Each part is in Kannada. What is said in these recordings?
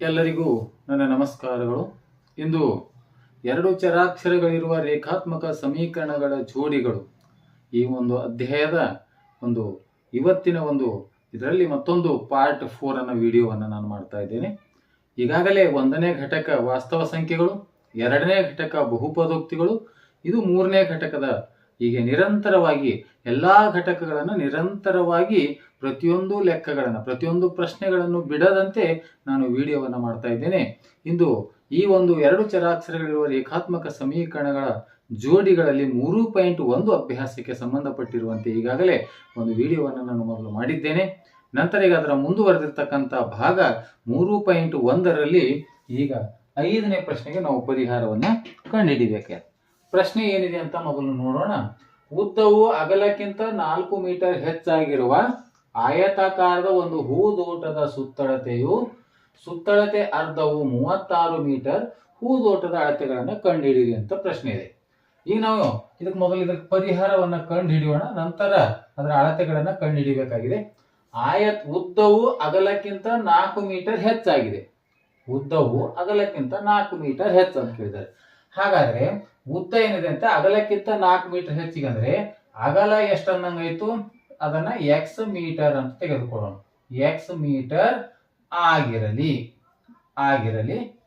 ಎಲ್ಲರಿಗೂ ನನ್ನ ನಮಸ್ಕಾರಗಳು. ಇಂದು ಎರಡು ಚರಾಕ್ಷರಗಳಿರುವ ರೇಖಾತ್ಮಕ ಸಮೀಕರಣಗಳ ಜೋಡಿಗಳು. ಈ ಒಂದು ಅಧ್ಯಾಯದ ಒಂದು ಇವತ್ತಿನ ಒಂದು ಇದರಲ್ಲಿ ಮತ್ತೊಂದು ಪಾರ್ಟ್ ಫೋರ್ ಅನ್ನೋ ವಿಡಿಯೋವನ್ನು ನಾನು ಮಾಡ್ತಾ ಇದ್ದೇನೆ. ಈಗಾಗಲೇ ಒಂದನೇ ಘಟಕ ವಾಸ್ತವ ಸಂಖ್ಯೆಗಳು, ಎರಡನೇ ಘಟಕ ಬಹುಪದೋಕ್ತಿಗಳು, ಇದು ಮೂರನೇ ಘಟಕದ ಹೀಗೆ ನಿರಂತರವಾಗಿ ಎಲ್ಲ ಘಟಕಗಳನ್ನು ನಿರಂತರವಾಗಿ ಪ್ರತಿಯೊಂದು ಲೆಕ್ಕಗಳನ್ನು, ಪ್ರತಿಯೊಂದು ಪ್ರಶ್ನೆಗಳನ್ನು ಬಿಡದಂತೆ ನಾನು ವಿಡಿಯೋವನ್ನು ಮಾಡ್ತಾ ಇದ್ದೇನೆ. ಇಂದು ಈ ಒಂದು ಎರಡು ಚರಾಕ್ಷರಗಳಿರುವ ರೇಖಾತ್ಮಕ ಸಮೀಕರಣಗಳ ಜೋಡಿಗಳಲ್ಲಿ ಮೂರು ಪಾಯಿಂಟ್ ಒಂದು ಅಭ್ಯಾಸಕ್ಕೆ ಸಂಬಂಧಪಟ್ಟಿರುವಂತೆ ಈಗಾಗಲೇ ಒಂದು ವಿಡಿಯೋವನ್ನು ನಾನು ಮೊದಲು ಮಾಡಿದ್ದೇನೆ. ನಂತರ ಈಗ ಅದರ ಮುಂದುವರೆದಿರ್ತಕ್ಕಂಥ ಭಾಗ ಮೂರು ಪಾಯಿಂಟ್ ಒಂದರಲ್ಲಿ ಈಗ ಐದನೇ ಪ್ರಶ್ನೆಗೆ ನಾವು ಪರಿಹಾರವನ್ನು ಕಂಡುಹಿಡಿಬೇಕು. ಪ್ರಶ್ನೆ ಏನಿದೆ ಅಂತ ಮೊದಲು ನೋಡೋಣ. ಉದ್ದವು ಅಗಲಕ್ಕಿಂತ ನಾಲ್ಕು ಮೀಟರ್ ಹೆಚ್ಚಾಗಿರುವ ಆಯತಾಕಾರದ ಒಂದು ಹೂದೋಟದ ಸುತ್ತಳತೆಯು, ಸುತ್ತಳತೆ ಅರ್ಧವು ಮೂವತ್ತಾರು ಮೀಟರ್, ಹೂದೋಟದ ಅಳತೆಗಳನ್ನು ಕಂಡುಹಿಡಿಯಿರಿ ಅಂತ ಪ್ರಶ್ನೆ ಇದೆ. ಈಗ ನಾವು ಇದಕ್ಕೆ ಮೊದಲು ಇದಕ್ಕೆ ಪರಿಹಾರವನ್ನ ಕಂಡುಹಿಡಿಯೋಣ, ನಂತರ ಅದರ ಅಳತೆಗಳನ್ನ ಕಂಡುಹಿಡಿಯಬೇಕಾಗಿದೆ ಆಯ ಉದ್ದವು ಅಗಲಕ್ಕಿಂತ ನಾಲ್ಕು ಮೀಟರ್ ಹೆಚ್ಚಾಗಿದೆ. ಉದ್ದವು ಅಗಲಕ್ಕಿಂತ ನಾಲ್ಕು ಮೀಟರ್ ಹೆಚ್ಚು ಅಂತ ಕೇಳಿದ್ದಾರೆ. ಹಾಗಾದ್ರೆ ಉದ್ದ ಏನಿದೆ ಅಂತ ಅಗಲಕ್ಕಿಂತ ನಾಲ್ಕು ಮೀಟರ್ ಹೆಚ್ಚಿಗೆ ಅಂದ್ರೆ ಅಗಲ ಎಷ್ಟು ಅನ್ನಂಗಾಯ್ತು ಅದನ್ನ ಎಕ್ಸ್ ಮೀಟರ್ ಅಂತ ತೆಗೆದುಕೊಳ್ಳೋಣ. ಎಕ್ಸ್ ಮೀಟರ್ ಆಗಿರಲಿ ಆಗಿರಲಿ.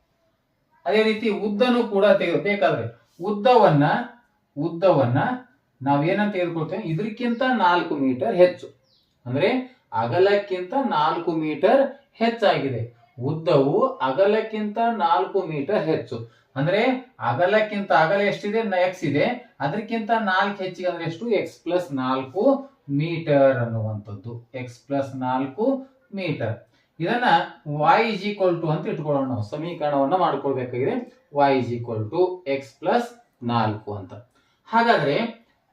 ಅದೇ ರೀತಿ ಉದ್ದನೂ ಕೂಡ ತೆಗೆದು ಬೇಕಾದ್ರೆ ಉದ್ದವನ್ನ ಉದ್ದವನ್ನ ನಾವೇನಂತ ತೆಗೆದುಕೊಳ್ತೇವೆ? ಇದಕ್ಕಿಂತ ನಾಲ್ಕು ಮೀಟರ್ ಹೆಚ್ಚು. ಅಂದ್ರೆ ಅಗಲಕ್ಕಿಂತ ನಾಲ್ಕು ಮೀಟರ್ ಹೆಚ್ಚಾಗಿದೆ. ಉದ್ದವು ಅಗಲಕ್ಕಿಂತ ನಾಲ್ಕು ಮೀಟರ್ ಹೆಚ್ಚು. ಅಂದ್ರೆ ಅಗಲಕ್ಕಿಂತ ಅಗಲ ಎಷ್ಟಿದೆ? ಎಕ್ಸ್ ಇದೆ. ಅದಕ್ಕಿಂತ ನಾಲ್ಕು ಹೆಚ್ಚಿಗೆ ಅಂದ್ರೆ ಎಷ್ಟು? ಎಕ್ಸ್ ಪ್ಲಸ್ ನಾಲ್ಕು ಮೀಟರ್ ಅನ್ನುವಂಥದ್ದು. ಎಕ್ಸ್ ಪ್ಲಸ್ ನಾಲ್ಕು ಮೀಟರ್. ಇದನ್ನ ವೈ ಇಸ್ ಈಕ್ವಲ್ ಟು ಅಂತ ಇಟ್ಕೊಳ್ಳೋಣ ನಾವು. ಸಮೀಕರಣವನ್ನ ಮಾಡ್ಕೊಳ್ಬೇಕಾಗಿದೆ. Y is equal to X plus ನಾಲ್ಕು ಅಂತ. ಹಾಗಾದ್ರೆ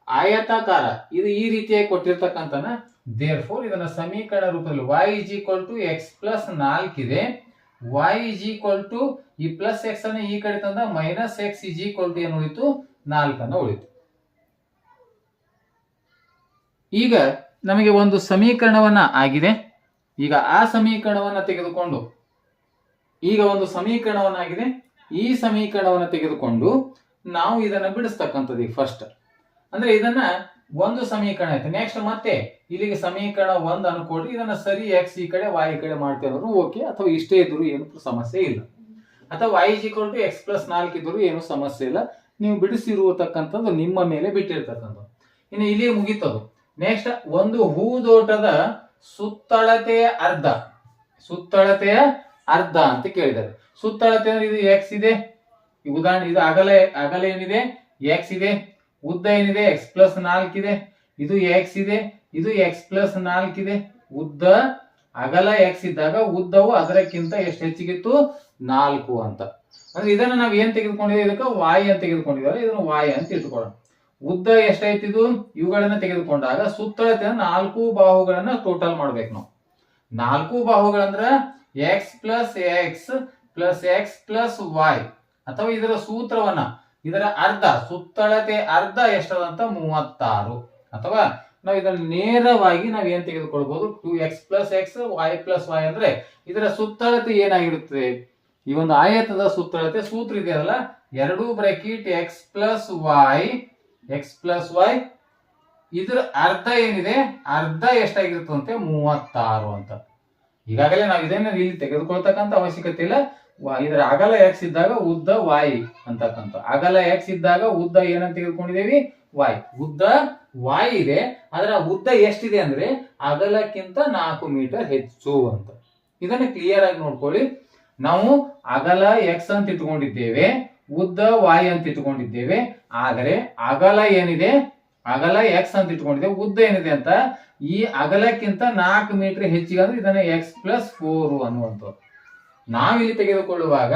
ಆಯತಾಕಾರ, ಇದು ಈ ರೀತಿಯಾಗಿ ಕೊಟ್ಟಿರ್ತಕ್ಕಂಥನ ದೇರ್ ಫೋರ್ ಇದನ್ನ ಸಮೀಕರಣ ರೂಪದಲ್ಲಿ Y is equal to X plus ನಾಲ್ಕಿದೆ Y is equal to ಈ ಪ್ಲಸ್ ಎಕ್ಸ್ ಅನ್ನ ಈ ಕಡೆ ತಂದ minus X is equal to ಏನು ಉಳಿತು? ನಾಲ್ಕನ್ನ ಉಳಿತು. ಈಗ ನಮಗೆ ಒಂದು ಸಮೀಕರಣವನ್ನ ಆಗಿದೆ. ಈಗ ಆ ಸಮೀಕರಣವನ್ನ ತೆಗೆದುಕೊಂಡು, ಈಗ ಒಂದು ಸಮೀಕರಣವನ್ನಾಗಿದೆ ಈ ಸಮೀಕರಣವನ್ನ ತೆಗೆದುಕೊಂಡು ನಾವು ಇದನ್ನ ಬಿಡಿಸ್ತಕ್ಕಂಥದ್ದು ಈಗ ಫಸ್ಟ್ ಅಂದ್ರೆ ಇದನ್ನ ಒಂದು ಸಮೀಕರಣ ಆಯ್ತು. ನೆಕ್ಸ್ಟ್ ಮತ್ತೆ ಇಲ್ಲಿಗೆ ಸಮೀಕರಣ ಒಂದು ಅನ್ಕೊಡ್ರಿ ಇದನ್ನ ಸರಿ ಎಕ್ಸ್ ಈ ಕಡೆ ವಾಯ್ ಈ ಕಡೆ ಮಾಡ್ತೇವ್ರು ಓಕೆ ಅಥವಾ ಇಷ್ಟೇ ಇದ್ರು ಏನು ಸಮಸ್ಯೆ ಇಲ್ಲ. ಅಥವಾ Y equal to X plus ನಾಲ್ಕು ಇದ್ರು ಏನು ಸಮಸ್ಯೆ ಇಲ್ಲ. ನೀವು ಬಿಡಿಸಿರುವತಕ್ಕಂಥದ್ದು ನಿಮ್ಮ ಮೇಲೆ ಬಿಟ್ಟಿರ್ತಕ್ಕಂಥದ್ದು. ಇನ್ನು ಇಲ್ಲಿ ಮುಗೀತದು. ನೆಕ್ಸ್ಟ್ ಒಂದು ಹೂದೋಟದ ಸುತ್ತಳತೆಯ ಅರ್ಧ. ಸುತ್ತಳತೆಯ ಅರ್ಧ ಅಂತ ಕೇಳಿದ್ದಾರೆ. ಸುತ್ತಳತೆ ಅಂದ್ರೆ ಇದು ಎಕ್ಸ್ ಇದೆ. ಉದಾಹರಣೆ ಇದು ಅಗಲ ಅಗಲ ಏನಿದೆ ಎಕ್ಸ್ ಇದೆ. ಉದ್ದ ಏನಿದೆ? ಎಕ್ಸ್ ಪ್ಲಸ್ ನಾಲ್ಕಿದೆ ಇದು. ಎಕ್ಸ್ ಇದೆ. ಇದು ಎಕ್ಸ್ ಪ್ಲಸ್ ನಾಲ್ಕಿದೆ ಉದ್ದ ಅಗಲ ಎಕ್ಸ್ ಇದ್ದಾಗ ಉದ್ದವು ಅದರಕ್ಕಿಂತ ಎಷ್ಟು ಹೆಚ್ಚಿಗಿತ್ತು? ನಾಲ್ಕು ಅಂತ. ಅಂದ್ರೆ ಇದನ್ನ ನಾವು ಏನ್ ತೆಗೆದುಕೊಂಡಿದ್ದೀವಿ ಇದಕ್ಕೆ ವಾಯ್ ಅಂತ ತೆಗೆದುಕೊಂಡಿದ್ದಾರೆ ಇದನ್ನು ವಾಯ್ ಅಂತ ಇಟ್ಕೊಳ್ಳೋಣ ಉದ್ದ ಎಷ್ಟೈತಿ ಇದು? ಇವುಗಳನ್ನ ತೆಗೆದುಕೊಂಡಾಗ ಸುತ್ತಳತೆ ನಾಲ್ಕು ಬಾಹುಗಳನ್ನ ಟೋಟಲ್ ಮಾಡ್ಬೇಕು ನಾವು. ನಾಲ್ಕು ಬಾಹುಗಳಂದ್ರ X plus X plus X plus Y ಅಥವಾ ಇದರ ಸೂತ್ರವನ್ನ ಇದರ ಅರ್ಧ, ಸುತ್ತಳತೆ ಅರ್ಧ ಎಷ್ಟದಂತ ಮೂವತ್ತಾರು. ಅಥವಾ ನಾವು ಇದನ್ನು ನೇರವಾಗಿ ನಾವು ಏನ್ ತೆಗೆದುಕೊಳ್ಬಹುದು two X plus X Y plus Y ಅಂದ್ರೆ ಇದರ ಸುತ್ತಳತೆ ಏನಾಗಿರುತ್ತದೆ ಈ ಒಂದು ಆಯತದ ಸುತ್ತಳತೆ ಸೂತ್ರ ಇದೆಯಲ್ಲ? ಎರಡು bracket X plus Y X plus Y ಇದ್ರ ಅರ್ಧ ಏನಿದೆ? ಅರ್ಧ ಎಷ್ಟಾಗಿರುತ್ತಂತೆ? ಮೂವತ್ತಾರು ಅಂತ. ಈಗಾಗಲೇ ನಾವು ಇದನ್ನ ಇಲ್ಲಿ ತೆಗೆದುಕೊಳ್ತಕ್ಕಂಥ ಅವಶ್ಯಕತೆ ಇಲ್ಲ. ಇದರ ಅಗಲ ಎಕ್ಸ್ ಇದ್ದಾಗ ಉದ್ದ ವಾಯ್ ಅಂತಕ್ಕಂಥ ಅಗಲ ಎಕ್ಸ್ ಇದ್ದಾಗ ಉದ್ದ ಏನಂತ ತೆಗೆದುಕೊಂಡಿದ್ದೇವೆ ವಾಯ್. ಉದ್ದ ವಾಯ್ ಇದೆ. ಅದರ ಉದ್ದ ಎಷ್ಟಿದೆ ಅಂದ್ರೆ ಅಗಲಕ್ಕಿಂತ ನಾಲ್ಕು ಮೀಟರ್ ಹೆಚ್ಚು ಅಂತ. ಇದನ್ನ ಕ್ಲಿಯರ್ ಆಗಿ ನೋಡ್ಕೊಳ್ಳಿ. ನಾವು ಅಗಲ ಎಕ್ಸ್ ಅಂತ ಇಟ್ಕೊಂಡಿದ್ದೇವೆ, ಉದ್ದ ವಾಯ್ ಅಂತ ಇಟ್ಕೊಂಡಿದ್ದೇವೆ. ಆದರೆ ಅಗಲ ಏನಿದೆ? ಅಗಲ ಎಕ್ಸ್ ಅಂತ ಇಟ್ಕೊಂಡಿದ್ದೇವೆ, ಉದ್ದ ಏನಿದೆ ಅಂತ? ಈ ಅಗಲಕ್ಕಿಂತ ನಾಲ್ಕು ಮೀಟರ್ ಹೆಚ್ಚಿಗೆ ಅಂದ್ರೆ ಇದನ್ನ ಎಕ್ಸ್ ಪ್ಲಸ್ ಫೋರ್ ಅನ್ನುವಂಥದ್ದು. ನಾವಿಲ್ಲಿ ತೆಗೆದುಕೊಳ್ಳುವಾಗ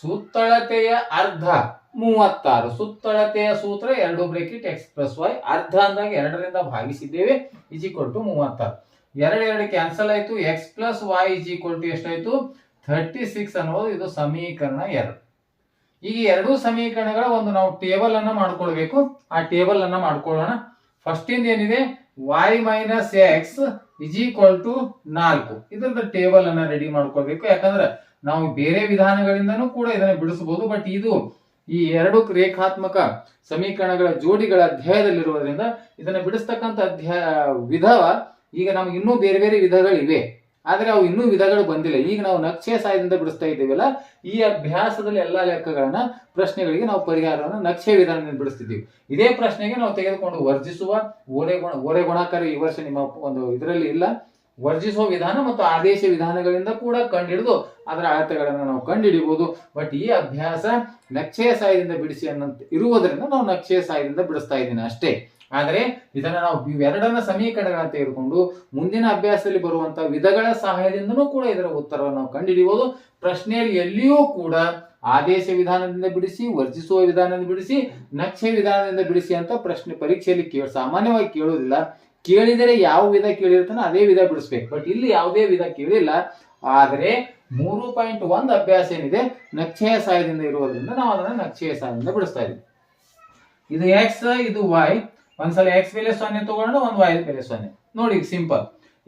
ಸುತ್ತಳತೆಯ ಅರ್ಧ ಮೂವತ್ತಾರು. ಸುತ್ತಳತೆಯ ಸೂತ್ರ ಎರಡು ಬ್ರೇಕಿಟ್ ಎಕ್ಸ್ ಪ್ಲಸ್ ವೈ ಅರ್ಧ ಅಂದಾಗ ಎರಡರಿಂದ ಭಾಗಿಸಿದ್ದೇವೆ ಇಸ್ ಈಕ್ವಲ್ ಟು ಮೂವತ್ತಾರು. ಎರಡು ಎರಡು ಕ್ಯಾನ್ಸಲ್ ಆಯ್ತು X plus Y is equal to ಎಷ್ಟಾಯ್ತು? ಥರ್ಟಿ ಸಿಕ್ಸ್ ಅನ್ನೋದು ಇದು ಸಮೀಕರಣ ಎರಡು. ಈಗ ಎರಡೂ ಸಮೀಕರಣಗಳ ಒಂದು ನಾವು ಟೇಬಲ್ ಅನ್ನ ಮಾಡ್ಕೊಳ್ಬೇಕು. ಆ ಟೇಬಲ್ ಅನ್ನ ಮಾಡ್ಕೊಳ್ಳೋಣ. ಫಸ್ಟ್ ಇಂದ ಏನಿದೆ? Y minus X is equal to ನಾಲ್ಕು. ಇದ್ರದ್ದು ಟೇಬಲ್ ಅನ್ನ ರೆಡಿ ಮಾಡ್ಕೊಳ್ಬೇಕು. ಯಾಕಂದ್ರೆ ನಾವು ಬೇರೆ ವಿಧಾನಗಳಿಂದನೂ ಕೂಡ ಇದನ್ನ ಬಿಡಿಸಬಹುದು ಬಟ್ ಇದು ಈ ಎರಡು ರೇಖಾತ್ಮಕ ಸಮೀಕರಣಗಳ ಜೋಡಿಗಳ ಅಧ್ಯಾಯದಲ್ಲಿರುವುದರಿಂದ ಇದನ್ನ ಬಿಡಿಸ್ತಕ್ಕಂಥ ಅಧ್ಯಾಯ ವಿಧವ ಈಗ ನಮ್ಗೆ ಇನ್ನೂ ಬೇರೆ ಬೇರೆ ವಿಧಗಳಿವೆ. ಆದ್ರೆ ಅವು ಇನ್ನೂ ವಿಧಗಳು ಬಂದಿಲ್ಲ. ಈಗ ನಾವು ನಕ್ಷೆ ಸಹಾಯದಿಂದ ಬಿಡಿಸ್ತಾ ಇದ್ದೀವಲ್ಲ, ಈ ಅಭ್ಯಾಸದಲ್ಲಿ ಎಲ್ಲಾ ಲೆಕ್ಕಗಳನ್ನ ಪ್ರಶ್ನೆಗಳಿಗೆ ನಾವು ಪರಿಹಾರವನ್ನು ನಕ್ಷೆ ವಿಧಾನದಿಂದ ಬಿಡಿಸ್ತಿದ್ದೀವಿ. ಇದೇ ಪ್ರಶ್ನೆಗೆ ನಾವು ತೆಗೆದುಕೊಂಡು ವರ್ಜಿಸುವ ಓರೆ ಗುಣ, ಓರೆ ಗುಣಾಕಾರ ಈ ವರ್ಷ ನಿಮ್ಮ ಒಂದು ಇದರಲ್ಲಿ ಇಲ್ಲ. ವರ್ಜಿಸುವ ವಿಧಾನ ಮತ್ತು ಆದೇಶ ವಿಧಾನಗಳಿಂದ ಕೂಡ ಕಂಡುಹಿಡಿದು ಅದರ ಅಳತೆಗಳನ್ನು ನಾವು ಕಂಡುಹಿಡಿಬಹುದು ಬಟ್ ಈ ಅಭ್ಯಾಸ ನಕ್ಷೆಯ ಸಹಾಯದಿಂದ ಬಿಡಿಸಿ ಅನ್ನೋ ಇರುವುದರಿಂದ ನಾವು ನಕ್ಷೆಯ ಸಹಾಯದಿಂದ ಬಿಡಿಸ್ತಾ ಇದ್ದೀನಿ ಅಷ್ಟೇ. ಆದರೆ ಇದನ್ನ ನಾವು ಇವೆರಡನ್ನ ಸಮೀಕರಣಗಳನ್ನ ತೆಗೆದುಕೊಂಡು ಮುಂದಿನ ಅಭ್ಯಾಸದಲ್ಲಿ ಬರುವಂತಹ ವಿಧಗಳ ಸಹಾಯದಿಂದನೂ ಕೂಡ ಇದರ ಉತ್ತರವನ್ನು ನಾವು ಕಂಡುಹಿಡಿಯಬಹುದು ಪ್ರಶ್ನೆಯಲ್ಲಿ ಎಲ್ಲಿಯೂ ಕೂಡ ಆದೇಶ ವಿಧಾನದಿಂದ ಬಿಡಿಸಿ, ವರ್ಜಿಸುವ ವಿಧಾನದಿಂದ ಬಿಡಿಸಿ, ನಕ್ಷೆ ವಿಧಾನದಿಂದ ಬಿಡಿಸಿ ಅಂತ ಪ್ರಶ್ನೆ ಪರೀಕ್ಷೆಯಲ್ಲಿ ಕೇಳ, ಸಾಮಾನ್ಯವಾಗಿ ಕೇಳೋದಿಲ್ಲ ಕೇಳಿದರೆ ಯಾವ ವಿಧ ಕೇಳಿರ್ತಾನೋ ಅದೇ ವಿಧ ಬಿಡಿಸ್ಬೇಕು. ಬಟ್ ಇಲ್ಲಿ ಯಾವುದೇ ವಿಧ ಕೇಳಿಲ್ಲ. ಆದರೆ ಮೂರು ಪಾಯಿಂಟ್ ಒಂದು ಅಭ್ಯಾಸ ಏನಿದೆ? ನಕ್ಷೆಯ ಸಹಾಯದಿಂದ ಇರುವುದರಿಂದ ನಾವು ಅದನ್ನ ನಕ್ಷೆಯ ಸಹಾಯದಿಂದ ಬಿಡಿಸ್ತಾ ಇದ್ದೀವಿ ಇದು ಎಕ್ಸ್ ಇದು ವೈ ಒಂದ್ಸಲ ಎಕ್ಸ್ ಬೆಲೆ ಸೊನ್ನೆ ತಗೊಂಡು ಒಂದು ವೈ ಬೆಲೆ ಸೊನ್ನೆ. ನೋಡಿ ಸಿಂಪಲ್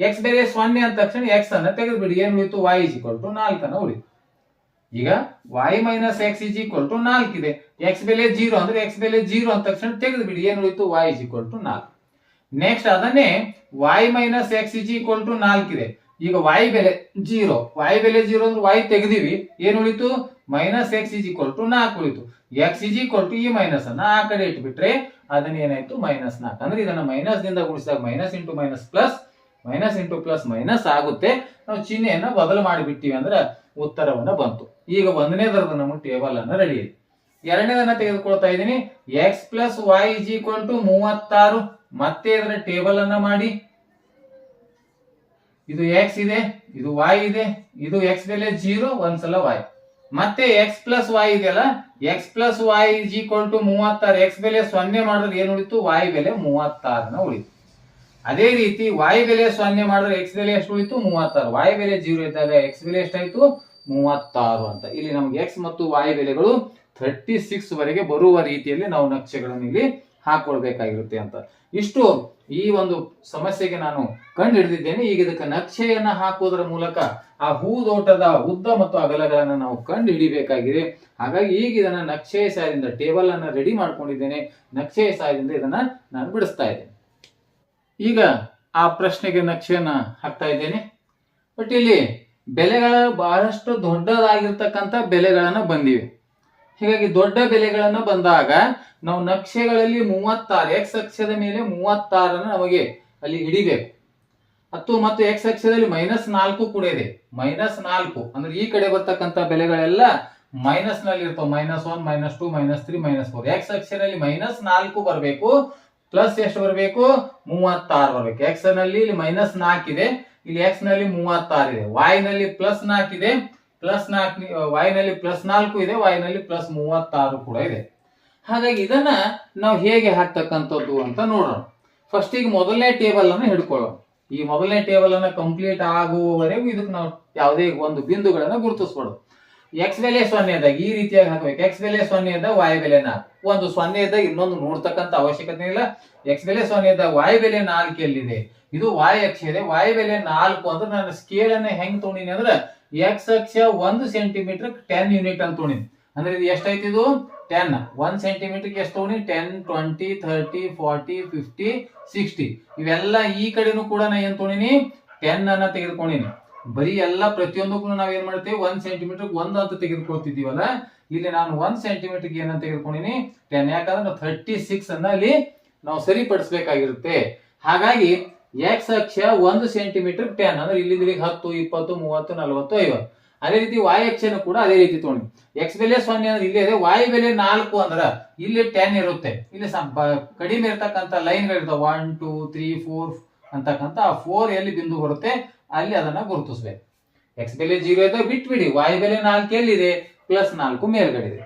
ಎಕ್ಸ್ ಬೆಲೆ ಸೊನ್ನೆ ಅಂದ ತಕ್ಷಣ ಎಕ್ಸ್ ಅನ್ನ ತೆಗೆದುಬಿಡಿ. ಏನ್ ಉಳಿತು ವೈ ಇಸ್ ಈಕ್ವಲ್ ಟು ನಾಲ್ಕನ್ನ ಉಳಿತು ಈಗ Y minus X is equal to ಇದೆ. ಎಕ್ಸ್ ಬೆಲೆ ಜೀರೋ ಅಂದ್ರೆ ಎಕ್ಸ್ ಬೆಲೆ ಜೀರೋ ಅಂದ ತಕ್ಷಣ ತೆಗೆದುಬಿಡಿ. ಏನ್ ಉಳಿತು? ವೈ ಇಸ್ ಈಕ್ವಲ್ ಟು ನಾಲ್ಕು. ನೆಕ್ಸ್ಟ್ ಅದನ್ನೇ Y minus X is equal to ನಾಲ್ಕಿದೆ ಈಗ ವೈ ಬೆಲೆ ಜೀರೋ ವೈ ಬೆಲೆ ಜೀರೋ ಅಂದ್ರೆ ವೈ ತೆಗೆದಿವಿ. ಏನ್ ಉಳಿತು? Minus X is equal to ನಾಲ್ಕು ಉಳಿತು. ಎಕ್ಸ್ ಇಸ್ ಈಕ್ವಲ್ ಟು ಈ ಮೈನಸ್ ಅನ್ನ ಆ ಕಡೆ ಇಟ್ಬಿಟ್ರೆ ಅದನ್ನ ಏನಾಯ್ತು ಮೈನಸ್ ನಾಲ್ಕು. ಅಂದ್ರೆ ಇದನ್ನ ಮೈನಸ್ ದಿಂದ ಗುಣಿಸಿದಾಗ minus into minus plus minus into plus minus ಆಗುತ್ತೆ. ನಾವು ಚಿಹ್ನೆಯನ್ನ ಬದಲು ಮಾಡಿಬಿಟ್ಟಿವಿ ಅಂದ್ರೆ ಉತ್ತರವನ್ನ ಬಂತು. ಈಗ ಒಂದನೇದರದ ನಮ್ಮ ಟೇಬಲ್ ಅನ್ನ ರೆಡಿ ಎರಡನೇದನ್ನ ತೆಗೆದುಕೊಳ್ತಾ ಇದ್ದೀನಿ. X plus Y is equal to ಮೂವತ್ತಾರು. ಮತ್ತೆ ಇದರ ಟೇಬಲ್ ಅನ್ನ ಮಾಡಿ. ಇದು ಎಕ್ಸ್ ಇದೆ, ಇದು ವೈ ಇದೆ, ಇದು ಎಕ್ಸ್ ಬೆಲೆ ಜೀರೋ ಒಂದ್ಸಲ ವೈ ಮತ್ತೆ ಎಕ್ಸ್ ಪ್ಲಸ್ ವೈ ಇದೆಯಲ್ಲ? X plus Y is equal to ಮೂವತ್ತಾರು. ಎಕ್ಸ್ ಬೆಲೆ ಸೊನ್ನೆ ಮಾಡಿದ್ರೆ ಏನು ಉಳಿತು? ವೈ ಬೆಲೆ ಮೂವತ್ತಾರನ ಉಳಿತು. ಅದೇ ರೀತಿ ವೈ ಬೆಲೆ ಸೊನ್ನೆ ಮಾಡಿದ್ರೆ ಎಕ್ಸ್ ಬೆಲೆ ಎಷ್ಟು ಉಳಿತು? ಮೂವತ್ತಾರು. ವೈ ಬೆಲೆ ಜೀರೋ ಇದ್ದಾಗ ಎಕ್ಸ್ ಬೆಲೆ ಎಷ್ಟಾಯ್ತು? ಮೂವತ್ತಾರು ಅಂತ. ಇಲ್ಲಿ ನಮ್ಗೆ ಎಕ್ಸ್ ಮತ್ತು ವೈ ಬೆಲೆಗಳು ಥರ್ಟಿ ಸಿಕ್ಸ್ ವರೆಗೆ ಬರುವ ರೀತಿಯಲ್ಲಿ ನಾವು ನಕ್ಷೆಗಳನ್ನು ಇಲ್ಲಿ ಹಾಕೊಳ್ಬೇಕಾಗಿರುತ್ತೆ ಅಂತ. ಇಷ್ಟು ಈ ಒಂದು ಸಮಸ್ಯೆಗೆ ನಾನು ಕಂಡು ಹಿಡಿದಿದ್ದೇನೆ. ಈಗ ಇದಕ್ಕೆ ನಕ್ಷೆಯನ್ನ ಹಾಕುವುದರ ಮೂಲಕ ಆ ಹೂದೋಟದ ಉದ್ದ ಮತ್ತು ಅಗಲಗಳನ್ನ ನಾವು ಕಂಡು ಹಿಡಿಬೇಕಾಗಿದೆ. ಹಾಗಾಗಿ ಈಗ ಇದನ್ನ ನಕ್ಷೆಯ ಸಹಾಯದಿಂದ ಟೇಬಲ್ ಅನ್ನ ರೆಡಿ ಮಾಡ್ಕೊಂಡಿದ್ದೇನೆ. ನಕ್ಷೆಯ ಸಹಾಯದಿಂದ ಇದನ್ನ ನಾನು ಬಿಡಿಸ್ತಾ ಇದ್ದೇನೆ. ಈಗ ಆ ಪ್ರಶ್ನೆಗೆ ನಕ್ಷೆಯನ್ನ ಹಾಕ್ತಾ ಇದ್ದೇನೆ. ಬಟ್ ಇಲ್ಲಿ ಬೆಲೆಗಳ ಬಹಳಷ್ಟು ದೊಡ್ಡದಾಗಿರ್ತಕ್ಕಂಥ ಬೆಲೆಗಳನ್ನ ಬಂದಿವೆ. ಹೀಗಾಗಿ ದೊಡ್ಡ ಬೆಲೆಗಳನ್ನ ಬಂದಾಗ ನಾವು ನಕ್ಷೆಗಳಲ್ಲಿ ಮೂವತ್ತಾರು ಎಕ್ಸ್ ಅಕ್ಷದ ಮೇಲೆ ಮೂವತ್ತಾರನ್ನ ನಮಗೆ ಅಲ್ಲಿ ಹಿಡಿಬೇಕು. ಹತ್ತು ಮತ್ತು ಎಕ್ಸ್ ಅಕ್ಷದಲ್ಲಿ ಮೈನಸ್ ನಾಲ್ಕು ಕೂಡ ಇದೆ. ಮೈನಸ್ ನಾಲ್ಕು. ಅಂದ್ರೆ ಈ ಕಡೆ ಬರ್ತಕ್ಕಂಥ ಬೆಲೆಗಳೆಲ್ಲ ಮೈನಸ್ನಲ್ಲಿ ಇರ್ತಾವ. Minus one minus two minus three minus four X ಅಕ್ಷರಲ್ಲಿ minus ನಾಲ್ಕು ಬರಬೇಕು. ಪ್ಲಸ್ ಎಷ್ಟು ಬರಬೇಕು? ಮೂವತ್ತಾರು ಬರಬೇಕು. ಎಕ್ಸ್ನಲ್ಲಿ ಇಲ್ಲಿ ಮೈನಸ್ ನಾಲ್ಕಿದೆ ಇಲ್ಲಿ ಎಕ್ಸ್ನಲ್ಲಿ ಮೂವತ್ತಾರು ಇದೆ. ವೈ ನಲ್ಲಿ ಪ್ಲಸ್ ನಾಲ್ಕಿದೆ ಪ್ಲಸ್ ನಾಲ್ಕು ನಲ್ಲಿ ಪ್ಲಸ್ ನಾಲ್ಕು ಇದೆ ವೈ ನಲ್ಲಿ ಪ್ಲಸ್ ಮೂವತ್ತಾರು ಕೂಡ ಇದೆ. ಹಾಗಾಗಿ ಇದನ್ನ ನಾವು ಹೇಗೆ ಹಾಕ್ತಕ್ಕಂಥದ್ದು ಅಂತ ನೋಡೋಣ. ಫಸ್ಟ್ ಈಗ ಮೊದಲನೇ ಟೇಬಲ್ ಅನ್ನು ಹಿಡ್ಕೊಳ್ಳೋಣ. ಈ ಮೊದಲನೇ ಟೇಬಲ್ ಅನ್ನು ಕಂಪ್ಲೀಟ್ ಆಗುವವರೆಗೂ ಇದಕ್ಕೆ ನಾವು ಯಾವುದೇ ಒಂದು ಬಿಂದುಗಳನ್ನು ಗುರುತಿಸ್ಬಾರ್ದು ಎಕ್ಸ್ ಬೆಲೆ ಸೊನ್ನೆ ಇದ್ದಾಗ ಈ ರೀತಿಯಾಗಿ ಹಾಕಬೇಕು. ಎಕ್ಸ್ ಬೆಲೆ ಸೊನ್ನೆ ಇದ್ದಾಗ ವಾಯ್ ಬೆಲೆ ನಾಲ್ಕು. ಒಂದು ಸೊನ್ನೆ ಇದ್ದಾಗ ಇನ್ನೊಂದು ನೋಡ್ತಕ್ಕಂಥ ಅವಶ್ಯಕತೆ ಇಲ್ಲ. ಎಕ್ಸ್ ಬೆಲೆ ಸೊನ್ನೆ ಇದ್ದಾಗ ವಾಯ್ ಬೆಲೆ ನಾಲ್ಕು ಎಲ್ಲಿದೆ ಇದು ವಾಯು ಅಕ್ಷ ಇದೆ. ವಾಯು ಬೆಲೆ ನಾಲ್ಕು ಅಂದ್ರೆ ನಾನು ಸ್ಕೇಲ್ ಅನ್ನ ಹೆಂಗ್ ತೊಗೊಂಡಿನಿ ಅಂದ್ರೆ ಎಕ್ಸ್ ಅಕ್ಷ ಒಂದು ಸೆಂಟಿಮೀಟರ್ ಟೆನ್ ಯೂನಿಟ್ ಅಂತ ತೊಗೊಂಡಿನಿ ಅಂದ್ರೆ ಇದು ಎಷ್ಟೈತಿ ಇದು? ಟೆನ್ ಒನ್ ಸೆಂಟಿಮೀಟರ್ ಎಷ್ಟು ತೊಗೊಂಡಿ ten twenty thirty forty fifty sixty ಇವೆಲ್ಲ ಈ ಕಡೆನೂ ಕೂಡ ನಾ ಏನ್ ತೊಗೊಂಡಿನಿ ಟೆನ್ ಅನ್ನ ತೆಗೆದುಕೊಂಡಿನಿ. ಬರೀ ಎಲ್ಲ ಪ್ರತಿಯೊಂದಕ್ಕೂ ನಾವ್ ಏನ್ ಮಾಡ್ತೀವಿ? ಒಂದ್ ಸೆಂಟಿಮೀಟರ್ ಒಂದ್ ಅಂತ ತೆಗೆದುಕೊಳ್ತಿದೀವಲ್ಲ ಇಲ್ಲಿ ನಾನು ಒಂದ್ ಸೆಂಟಿಮೀಟರ್ ಏನಂತ ತೆಗೆದುಕೊಂಡಿನಿ? ಟೆನ್ ಯಾಕಂದ್ರೆ ಥರ್ಟಿ ಸಿಕ್ಸ್ ಅನ್ನ ಅಲ್ಲಿ ನಾವು ಸರಿಪಡಿಸ್ಬೇಕಾಗಿರುತ್ತೆ. ಹಾಗಾಗಿ ಎಕ್ಸ್ ಅಕ್ಷ ಒಂದು ಸೆಂಟಿಮೀಟರ್ ಟೆನ್ ಅಂದ್ರೆ ಇಲ್ಲಿ ಇಲ್ಲಿಗೆ ಹತ್ತು, ಇಪ್ಪತ್ತು, ಮೂವತ್ತು, ನಲವತ್ತು, ಐವತ್ತು. ಅದೇ ರೀತಿ ವಾಯ್ ಅಕ್ಷನು ಕೂಡ ಅದೇ ರೀತಿ ತೊಗೊಂಡು ಎಕ್ಸ್ ಬೆಲೆ ಸೊನ್ನೆ ಅಂದ್ರೆ ಇಲ್ಲಿ ಇದೆ ವಾಯ್ ಬೆಲೆ ನಾಲ್ಕು ಅಂದ್ರೆ ಇಲ್ಲಿ ಟೆನ್ ಇರುತ್ತೆ. ಇಲ್ಲಿ ಕಡಿಮೆ ಇರ್ತಕ್ಕಂಥ ಲೈನ್ ಇರ್ತಾವ ಒನ್ ಟೂ ತ್ರೀ ಫೋರ್ ಅಂತಕ್ಕಂಥ ಆ ಫೋರ್ ಎಲ್ಲಿ ಬಿಂದು ಬರುತ್ತೆ, ಅಲ್ಲಿ ಅದನ್ನ ಗುರುತಿಸ್ಬೇಕು. ಎಕ್ಸ್ ಬೆಲೆ ಜೀರೋ ಇದ್ದಾಗ ಬಿಟ್ಬಿಡಿ ವಾಯ್ ಬೆಲೆ ನಾಲ್ಕು ಎಲ್ಲಿದೆ ಪ್ಲಸ್ ನಾಲ್ಕು ಮೇಲ್ಗಡೆ ಇದೆ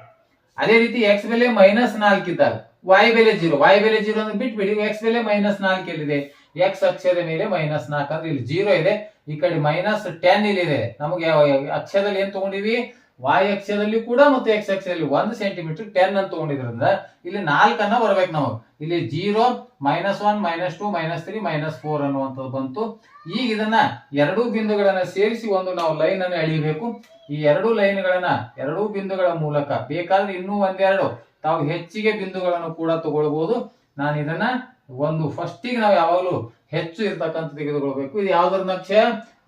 ಅದೇ ರೀತಿ ಎಕ್ಸ್ ಬೆಲೆ ಮೈನಸ್ ನಾಲ್ಕು ಇದ್ದಾಗ ವಾಯ್ ಬೆಲೆ ಜೀರೋ ವಾಯ್ ಬೆಲೆ ಜೀರೋ ಅಂದ್ರೆ ಬಿಟ್ಬಿಡಿ ಎಕ್ಸ್ ಬೆಲೆ ಮೈನಸ್ ನಾಲ್ಕು ಎಲ್ಲಿದೆ ಎಕ್ಸ್ ಅಕ್ಷದ ಮೇಲೆ ಮೈನಸ್ ನಾಲ್ಕು ಅಂದ್ರೆ ಇಲ್ಲಿ ಜೀರೋ ಇದೆ. ಈ ಕಡೆ ಮೈನಸ್ ಟೆನ್ ಇಲ್ಲಿದೆ. ನಮಗೆ ಅಕ್ಷದಲ್ಲಿ ಏನ್ ತಗೊಂಡಿವಿ? ವಾಯ್ ಅಕ್ಷದಲ್ಲಿ ಕೂಡ ಮತ್ತು ಎಕ್ಸ್ ಅಕ್ಷದಲ್ಲಿ ಒಂದು ಸೆಂಟಿಮೀಟರ್ ಟೆನ್ ಅಂತ ತಗೊಂಡಿದ್ರಿಂದ ಇಲ್ಲಿ ನಾಲ್ಕನ್ನ ಬರ್ಬೇಕು ನಾವು. ಇಲ್ಲಿ zero minus one minus two minus three minus four ಅನ್ನುವಂಥದ್ದು ಬಂತು. ಈಗ ಇದನ್ನ ಎರಡೂ ಬಿಂದುಗಳನ್ನ ಸೇರಿಸಿ ಒಂದು ನಾವು ಲೈನ್ ಅನ್ನು ಎಳಿಬೇಕು ಈ ಎರಡೂ ಲೈನ್ಗಳನ್ನ ಎರಡೂ ಬಿಂದುಗಳ ಮೂಲಕ ಬೇಕಾದ್ರೆ ಇನ್ನೂ ಒಂದೆರಡು. ತಾವು ಹೆಚ್ಚಿಗೆ ಬಿಂದುಗಳನ್ನು ಕೂಡ ತಗೊಳ್ಬಹುದು ನಾನು ಇದನ್ನ ಒಂದು ಫಸ್ಟಿಗೆ ನಾವು ಯಾವಾಗಲೂ ಹೆಚ್ಚು ಇರ್ತಕ್ಕಂಥ ತೆಗೆದುಕೊಳ್ಬೇಕು. ಇದು ಯಾವ್ದ್ರ ನಕ್ಷೆ?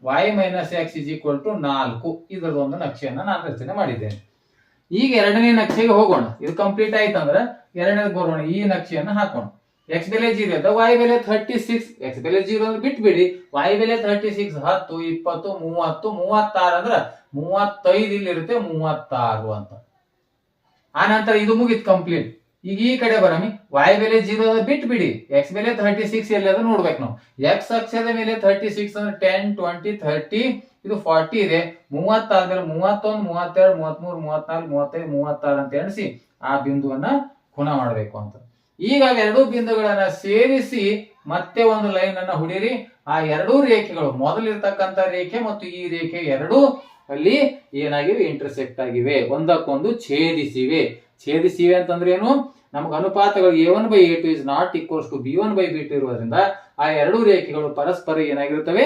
Y minus X is equal to ನಾಲ್ಕು. ಇದರದೊಂದು ನಕ್ಷೆಯನ್ನ ನಾನು ರಚನೆ ಮಾಡಿದ್ದೇನೆ. ಈಗ ಎರಡನೇ ನಕ್ಷೆಗೆ ಹೋಗೋಣ. ಇದು ಕಂಪ್ಲೀಟ್ ಆಯ್ತಂದ್ರೆ ಎರಡನೇದು ಬರೋಣ. ಈ ನಕ್ಷೆಯನ್ನು ಹಾಕೋಣ. ಎಕ್ಸ್ ಬೆಲೆ ಜೀರೋ ಇದೆ ವೈ ಬೆಲೆ ಥರ್ಟಿ ಸಿಕ್ಸ್ ಎಕ್ಸ್ ಬೆಲೆ ಜೀರೋ ಅಂದ್ರೆ ಬಿಟ್ಬಿಡಿ. ವೈ ಬೆಲೆ ಥರ್ಟಿ ಸಿಕ್ಸ್ ಹತ್ತು, ಇಪ್ಪತ್ತು, ಮೂವತ್ತು, ಮೂವತ್ತಾರು ಅಂದ್ರೆ ಮೂವತ್ತೈದು ಇಲ್ಲಿ ಇರುತ್ತೆ ಮೂವತ್ತಾರು ಅಂತ. ಆ ನಂತರ ಇದು ಮುಗಿತ್ ಕಂಪ್ಲೀಟ್ ಈಗ ಈ ಕಡೆ ಬರಮಿ. ವಾಯ್ ಬೆಲೆ ಜೀರೋ ಬಿಟ್ಟು ಬಿಡಿ. ಎಕ್ಸ್ ಬೆಲೆ ತರ್ಟಿ ಸಿಕ್ಸ್ ಎಲ್ಲಿ ಅದ ನೋಡ್ಬೇಕು ನಾವು. ಎಕ್ಸ್ ಅಕ್ಷದ ಮೇಲೆ ಥರ್ಟಿ ಸಿಕ್ಸ್ ಅಂದ್ರೆ ಟೆನ್ ಟ್ವೆಂಟಿ ಥರ್ಟಿ ಇದು ಫಾರ್ಟಿ ಇದೆ. ಮೂವತ್ತಾದ್ಮೇಲೆ ಮೂವತ್ತೊಂದು, ಮೂವತ್ತೆರಡು, ಮೂವತ್ಮೂರು, ಮೂವತ್ನಾಲ್ಕು, ಮೂವತ್ತೈದು, ಮೂವತ್ತಾರು ಅಂತ ಎಣಿಸಿ ಆ ಬಿಂದುವನ್ನ ಖುಣ ಮಾಡಬೇಕು ಅಂತ. ಈಗ ಎರಡೂ ಬಿಂದುಗಳನ್ನ ಸೇರಿಸಿ ಮತ್ತೆ ಒಂದು ಲೈನ್ ಅನ್ನ ಹೊಡಿರಿ. ಆ ಎರಡೂ ರೇಖೆಗಳು ಮೊದಲಿರ್ತಕ್ಕಂಥ ರೇಖೆ ಮತ್ತು ಈ ರೇಖೆ ಎರಡೂ ಅಲ್ಲಿ ಏನಾಗಿವೆ ಇಂಟರ್ಸೆಕ್ಟ್ ಆಗಿವೆ. ಒಂದಕ್ಕೊಂದು ಛೇದಿಸಿವೆ. ಛೇದಿಸಿವೆ ಅಂತಂದ್ರೆ ಏನು? ನಮ್ಗೆ ಅನುಪಾತಗಳು A one by A two is not equals to B one by B two ಇರುವುದರಿಂದ ಆ ಎರಡು ರೇಖೆಗಳು ಪರಸ್ಪರ ಏನಾಗಿರುತ್ತವೆ?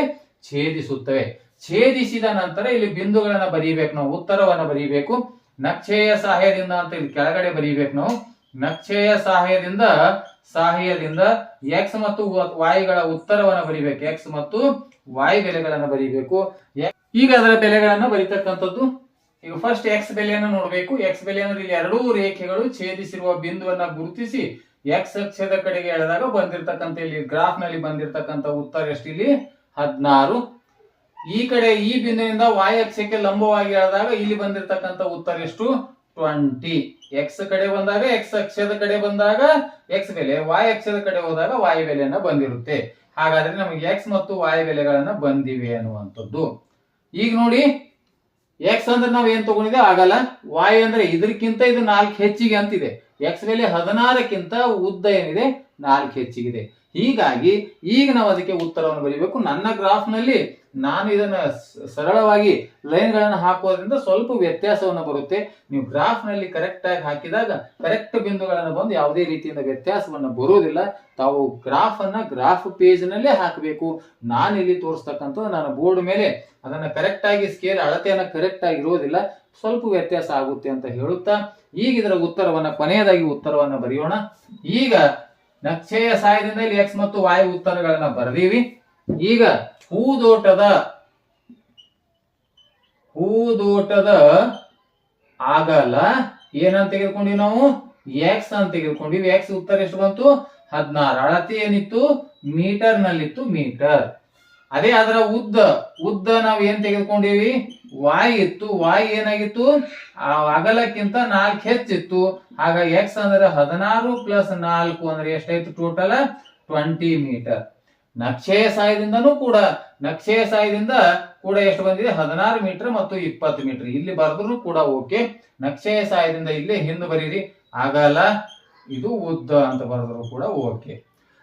ಛೇದಿಸುತ್ತವೆ. ಛೇದಿಸಿದ ನಂತರ ಇಲ್ಲಿ ಬಿಂದುಗಳನ್ನ ಬರೀಬೇಕು ನಾವು, ಉತ್ತರವನ್ನ ಬರೀಬೇಕು. ನಕ್ಷೆಯ ಸಹಾಯದಿಂದ ಅಂತ ಇಲ್ಲಿ ಕೆಳಗಡೆ ಬರೀಬೇಕು ನಾವು. ನಕ್ಷೆಯ ಸಹಾಯದಿಂದ ಸಹಾಯದಿಂದ ಎಕ್ಸ್ ಮತ್ತು ವಾಯಿಗಳ ಉತ್ತರವನ್ನ ಬರೀಬೇಕು. ಎಕ್ಸ್ ಮತ್ತು ವಾಯು ಬೆಲೆಗಳನ್ನ ಬರೀಬೇಕು. ಈಗ ಅದರ ಬೆಲೆಗಳನ್ನ ಬರೀತಕ್ಕಂಥದ್ದು ಈಗ ಫಸ್ಟ್ ಎಕ್ಸ್ ಬೆಲೆಯನ್ನು ನೋಡಬೇಕು. ಎಕ್ಸ್ ಬೆಲೆ ಅಂದ್ರೆ ಇಲ್ಲಿ ಎರಡೂ ರೇಖೆಗಳು ಛೇದಿಸಿರುವ ಬಿಂದುವನ್ನ ಗುರುತಿಸಿ ಎಕ್ಸ್ ಅಕ್ಷದ ಕಡೆಗೆ ಎಳೆದಾಗ ಬಂದಿರತಕ್ಕಂಥ ಇಲ್ಲಿ ಗ್ರಾಫ್ನಲ್ಲಿ ಬಂದಿರತಕ್ಕಂಥ ಉತ್ತರ ಎಷ್ಟು ಇಲ್ಲಿ? ಹದಿನಾರು. ಈ ಕಡೆ ಈ ಬಿಂದುವಿನಿಂದ ವಾಯ್ ಅಕ್ಷಕ್ಕೆ ಲಂಬವಾಗಿ ಎಳೆದಾಗ ಇಲ್ಲಿ ಬಂದಿರತಕ್ಕಂಥ ಉತ್ತರ ಎಷ್ಟು? ಟ್ವೆಂಟಿ ಎಕ್ಸ್ ಕಡೆ ಬಂದಾಗ ಎಕ್ಸ್ ಅಕ್ಷದ ಕಡೆ ಬಂದಾಗ ಎಕ್ಸ್ ಬೆಲೆ. ವಾಯ್ ಅಕ್ಷದ ಕಡೆ ಹೋದಾಗ ವಾಯ್ ಬೆಲೆಯನ್ನ ಬಂದಿರುತ್ತೆ. ಹಾಗಾದ್ರೆ ನಮಗೆ ಎಕ್ಸ್ ಮತ್ತು ವಾಯ್ ಬೆಲೆಗಳನ್ನ ಬಂದಿವೆ ಅನ್ನುವಂಥದ್ದು. ಈಗ ನೋಡಿ ಎಕ್ಸ್ ಅಂದ್ರೆ ನಾವ್ ಏನ್ ತಗೊಂಡಿದೆ? ಆಗಲ್ಲ. ವಾಯ್ ಅಂದ್ರೆ ಇದಕ್ಕಿಂತ ಇದು ನಾಲ್ಕು ಹೆಚ್ಚಿಗೆ ಅಂತಿದೆ. ಎಕ್ಸ್ ಮೇಲೆ ಹದಿನಾರಕ್ಕಿಂತ ಉದ್ದ ಏನಿದೆ? ನಾಲ್ಕು ಹೆಚ್ಚಿಗಿದೆ. ಹೀಗಾಗಿ ಈಗ ನಾವು ಅದಕ್ಕೆ ಉತ್ತರವನ್ನು ಬರೀಬೇಕು. ನನ್ನ ಗ್ರಾಫ್ನಲ್ಲಿ ನಾನು ಇದನ್ನ ಸರಳವಾಗಿ ಲೈನ್ಗಳನ್ನು ಹಾಕೋದ್ರಿಂದ ಸ್ವಲ್ಪ ವ್ಯತ್ಯಾಸವನ್ನು ಬರುತ್ತೆ. ನೀವು ಗ್ರಾಫ್ನಲ್ಲಿ ಕರೆಕ್ಟ್ ಆಗಿ ಹಾಕಿದಾಗ ಕರೆಕ್ಟ್ ಬಿಂದುಗಳನ್ನು ಬಂದು ಯಾವುದೇ ರೀತಿಯಿಂದ ವ್ಯತ್ಯಾಸವನ್ನ ಬರುವುದಿಲ್ಲ ತಾವು ಗ್ರಾಫ್ ಅನ್ನ ಗ್ರಾಫ್ ಪೇಜ್ನಲ್ಲೇ ಹಾಕಬೇಕು. ನಾನು ಇಲ್ಲಿ ತೋರಿಸ್ತಕ್ಕಂಥದ್ದು ನಾನು ಬೋರ್ಡ್ ಮೇಲೆ ಅದನ್ನ ಕರೆಕ್ಟ್ ಆಗಿ ಸ್ಕೇಲ್ ಅಳತೆಯನ್ನ ಕರೆಕ್ಟ್ ಆಗಿ ಇರೋದಿಲ್ಲ. ಸ್ವಲ್ಪ ವ್ಯತ್ಯಾಸ ಆಗುತ್ತೆ ಅಂತ ಹೇಳುತ್ತಾ, ಈಗ ಇದರ ಉತ್ತರವನ್ನ, ಕೊನೆಯದಾಗಿ ಉತ್ತರವನ್ನ ಬರೆಯೋಣ. ಈಗ ನಕ್ಷೆಯ ಸಹಾಯದಿಂದ ಇಲ್ಲಿ ಎಕ್ಸ್ ಮತ್ತು ವಾಯು ಉತ್ತರಗಳನ್ನ ಬರೆದೀವಿ. ಈಗ ಹೂದೋಟದ ಹೂದೋಟದ ಆಗಲ ಏನಂತ ತೆಗೆದುಕೊಂಡಿವಿ ನಾವು? ಎಕ್ಸ್ ಅಂತ ತೆಗೆದುಕೊಂಡಿವಿ. ಎಕ್ಸ್ ಉತ್ತರ ಎಷ್ಟು ಬಂತು? ಹದಿನಾರು. ಅಳತೆ ಏನಿತ್ತು? ಮೀಟರ್ ನಲ್ಲಿತ್ತು ಮೀಟರ್ ಅದೇ ಅದರ ಉದ್ದ. ಉದ್ದ ನಾವು ಏನ್ ತೆಗೆದುಕೊಂಡಿವಿ? ವಾಯ್ ಇತ್ತು. ವಾಯ್ ಏನಾಗಿತ್ತು? ಆ ಅಗಲಕ್ಕಿಂತ ನಾಲ್ಕು ಹೆಚ್ಚಿತ್ತು. ಆಗ ಎಕ್ಸ್ ಅಂದ್ರೆ ಹದಿನಾರು ಪ್ಲಸ್ ನಾಲ್ಕು ಅಂದ್ರೆ ಎಷ್ಟಾಯ್ತು? ಟೋಟಲ್ ಟ್ವೆಂಟಿ ಮೀಟರ್ ನಕ್ಷೆಯ ಸಹಾಯದಿಂದನೂ ಕೂಡ ನಕ್ಷೆಯ ಸಹಾಯದಿಂದ ಕೂಡ ಎಷ್ಟು ಬಂದಿದೆ? ಹದಿನಾರು ಮೀಟರ್ ಮತ್ತು ಇಪ್ಪತ್ತು ಮೀಟರ್. ಇಲ್ಲಿ ಬರೆದ್ರು ಕೂಡ ಓಕೆ. ನಕ್ಷೆಯ ಸಹಾಯದಿಂದ ಇಲ್ಲಿ ಹಿಂದೆ ಬರೀರಿ. ಆಗಲ್ಲ, ಇದು ಉದ್ದ ಅಂತ ಬರೆದ್ರು ಕೂಡ ಓಕೆ.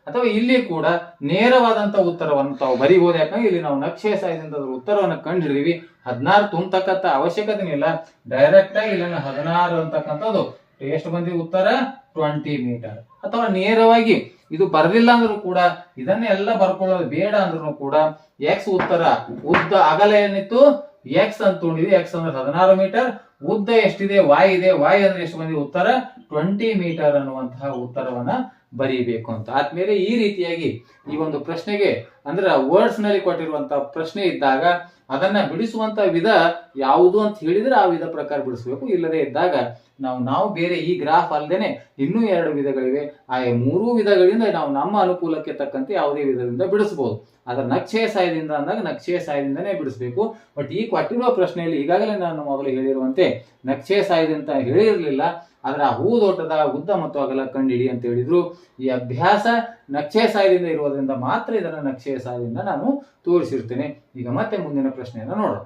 ಅಥವಾ ಇಲ್ಲಿ ಕೂಡ ನೇರವಾದಂತ ಉತ್ತರವನ್ನು ತಾವು ಬರೀಬಹುದು ಯಾಕಂದ್ರೆ ಇಲ್ಲಿ ನಾವು ನಕ್ಷೆಯ ಸಹಾಯದಿಂದ ಉತ್ತರವನ್ನು ಕಂಡಿರೀವಿ ಹದಿನಾರು ತುಂಬತಕ್ಕಂಥ ಅವಶ್ಯಕತೆ ಇಲ್ಲ. ಡೈರೆಕ್ಟ್ ಆಗಿ ಇಲ್ಲಿ ಹದಿನಾರು ಅಂತಕ್ಕಂಥದ್ದು ಎಷ್ಟು ಬಂದಿದೆ ಉತ್ತರ? ಟ್ವೆಂಟಿ ಮೀಟರ್ ಅಥವಾ ನೇರವಾಗಿ ಇದು ಬರಲಿಲ್ಲ ಅಂದ್ರೂ ಕೂಡ ಇದನ್ನೆಲ್ಲ ಬರ್ಕೊಳ್ಳೋದು ಬೇಡ ಅಂದ್ರೂ ಕೂಡ ಎಕ್ಸ್ ಉತ್ತರ, ಉದ್ದ ಅಗಲ ಏನಿತ್ತು? ಎಕ್ಸ್ ಅಂತ ತಗೊಂಡಿದ್ವಿ ಎಕ್ಸ್ ಅಂದ್ರೆ ಹದಿನಾರು ಮೀಟರ್ ಉದ್ದ ಎಷ್ಟಿದೆ? ವಾಯ್ ಇದೆ. ವಾಯ್ ಅಂದ್ರೆ ಎಷ್ಟು ಬಂದಿದೆ ಉತ್ತರ? ಟ್ವೆಂಟಿ ಮೀಟರ್ ಅನ್ನುವಂತಹ ಉತ್ತರವನ್ನ ಬರೀಬೇಕು ಅಂತ. ಆದ್ಮೇಲೆ ಈ ರೀತಿಯಾಗಿ ಈ ಒಂದು ಪ್ರಶ್ನೆಗೆ ಅಂದ್ರೆ ವರ್ಡ್ಸ್ನಲ್ಲಿ ಕೊಟ್ಟಿರುವಂತಹ ಪ್ರಶ್ನೆ ಇದ್ದಾಗ ಅದನ್ನ ಬಿಡಿಸುವಂತ ವಿಧ ಯಾವುದು ಅಂತ ಹೇಳಿದ್ರೆ ಆ ವಿಧ ಪ್ರಕಾರ ಬಿಡಿಸಬೇಕು. ಇಲ್ಲದೆ ಇದ್ದಾಗ ನಾವು ನಾವು ಬೇರೆ ಈ ಗ್ರಾಫ್ ಅಲ್ಲದೇನೆ ಇನ್ನೂ ಎರಡು ವಿಧಗಳಿವೆ. ಆ ಮೂರೂ ವಿಧಗಳಿಂದ ನಾವು ನಮ್ಮ ಅನುಕೂಲಕ್ಕೆ ತಕ್ಕಂತೆ ಯಾವುದೇ ವಿಧದಿಂದ ಬಿಡಿಸಬಹುದು ಅದರ ನಕ್ಷೆಯ ಸಹಾಯದಿಂದ ಅಂದಾಗ ನಕ್ಷೆಯ ಸಹಾಯದಿಂದನೇ ಬಿಡಿಸಬೇಕು. ಬಟ್ ಈ ಕೊಟ್ಟಿರುವ ಪ್ರಶ್ನೆಯಲ್ಲಿ ಈಗಾಗಲೇ ನಾನು ಮೊದಲು ಹೇಳಿರುವಂತೆ ನಕ್ಷೆಯ ಸಹಾಯದಿಂದ ಹೇಳಿರಲಿಲ್ಲ. ಅದರ ಹೂದೋಟದ ಉದ್ದ ಮತ್ತು ಅಗಲ ಕಂಡಿಡಿ ಅಂತ ಹೇಳಿದ್ರು, ಈ ಅಭ್ಯಾಸ ನಕ್ಷೆಯ ಸಹಾಯದಿಂದ ಇರುವುದರಿಂದ ಮಾತ್ರ ಇದರ ನಕ್ಷೆಯ ಸಹಾಯದಿಂದ ನಾನು ತೋರಿಸಿರ್ತೇನೆ. ಈಗ ಮತ್ತೆ ಮುಂದಿನ ಪ್ರಶ್ನೆಯನ್ನು ನೋಡೋಣ.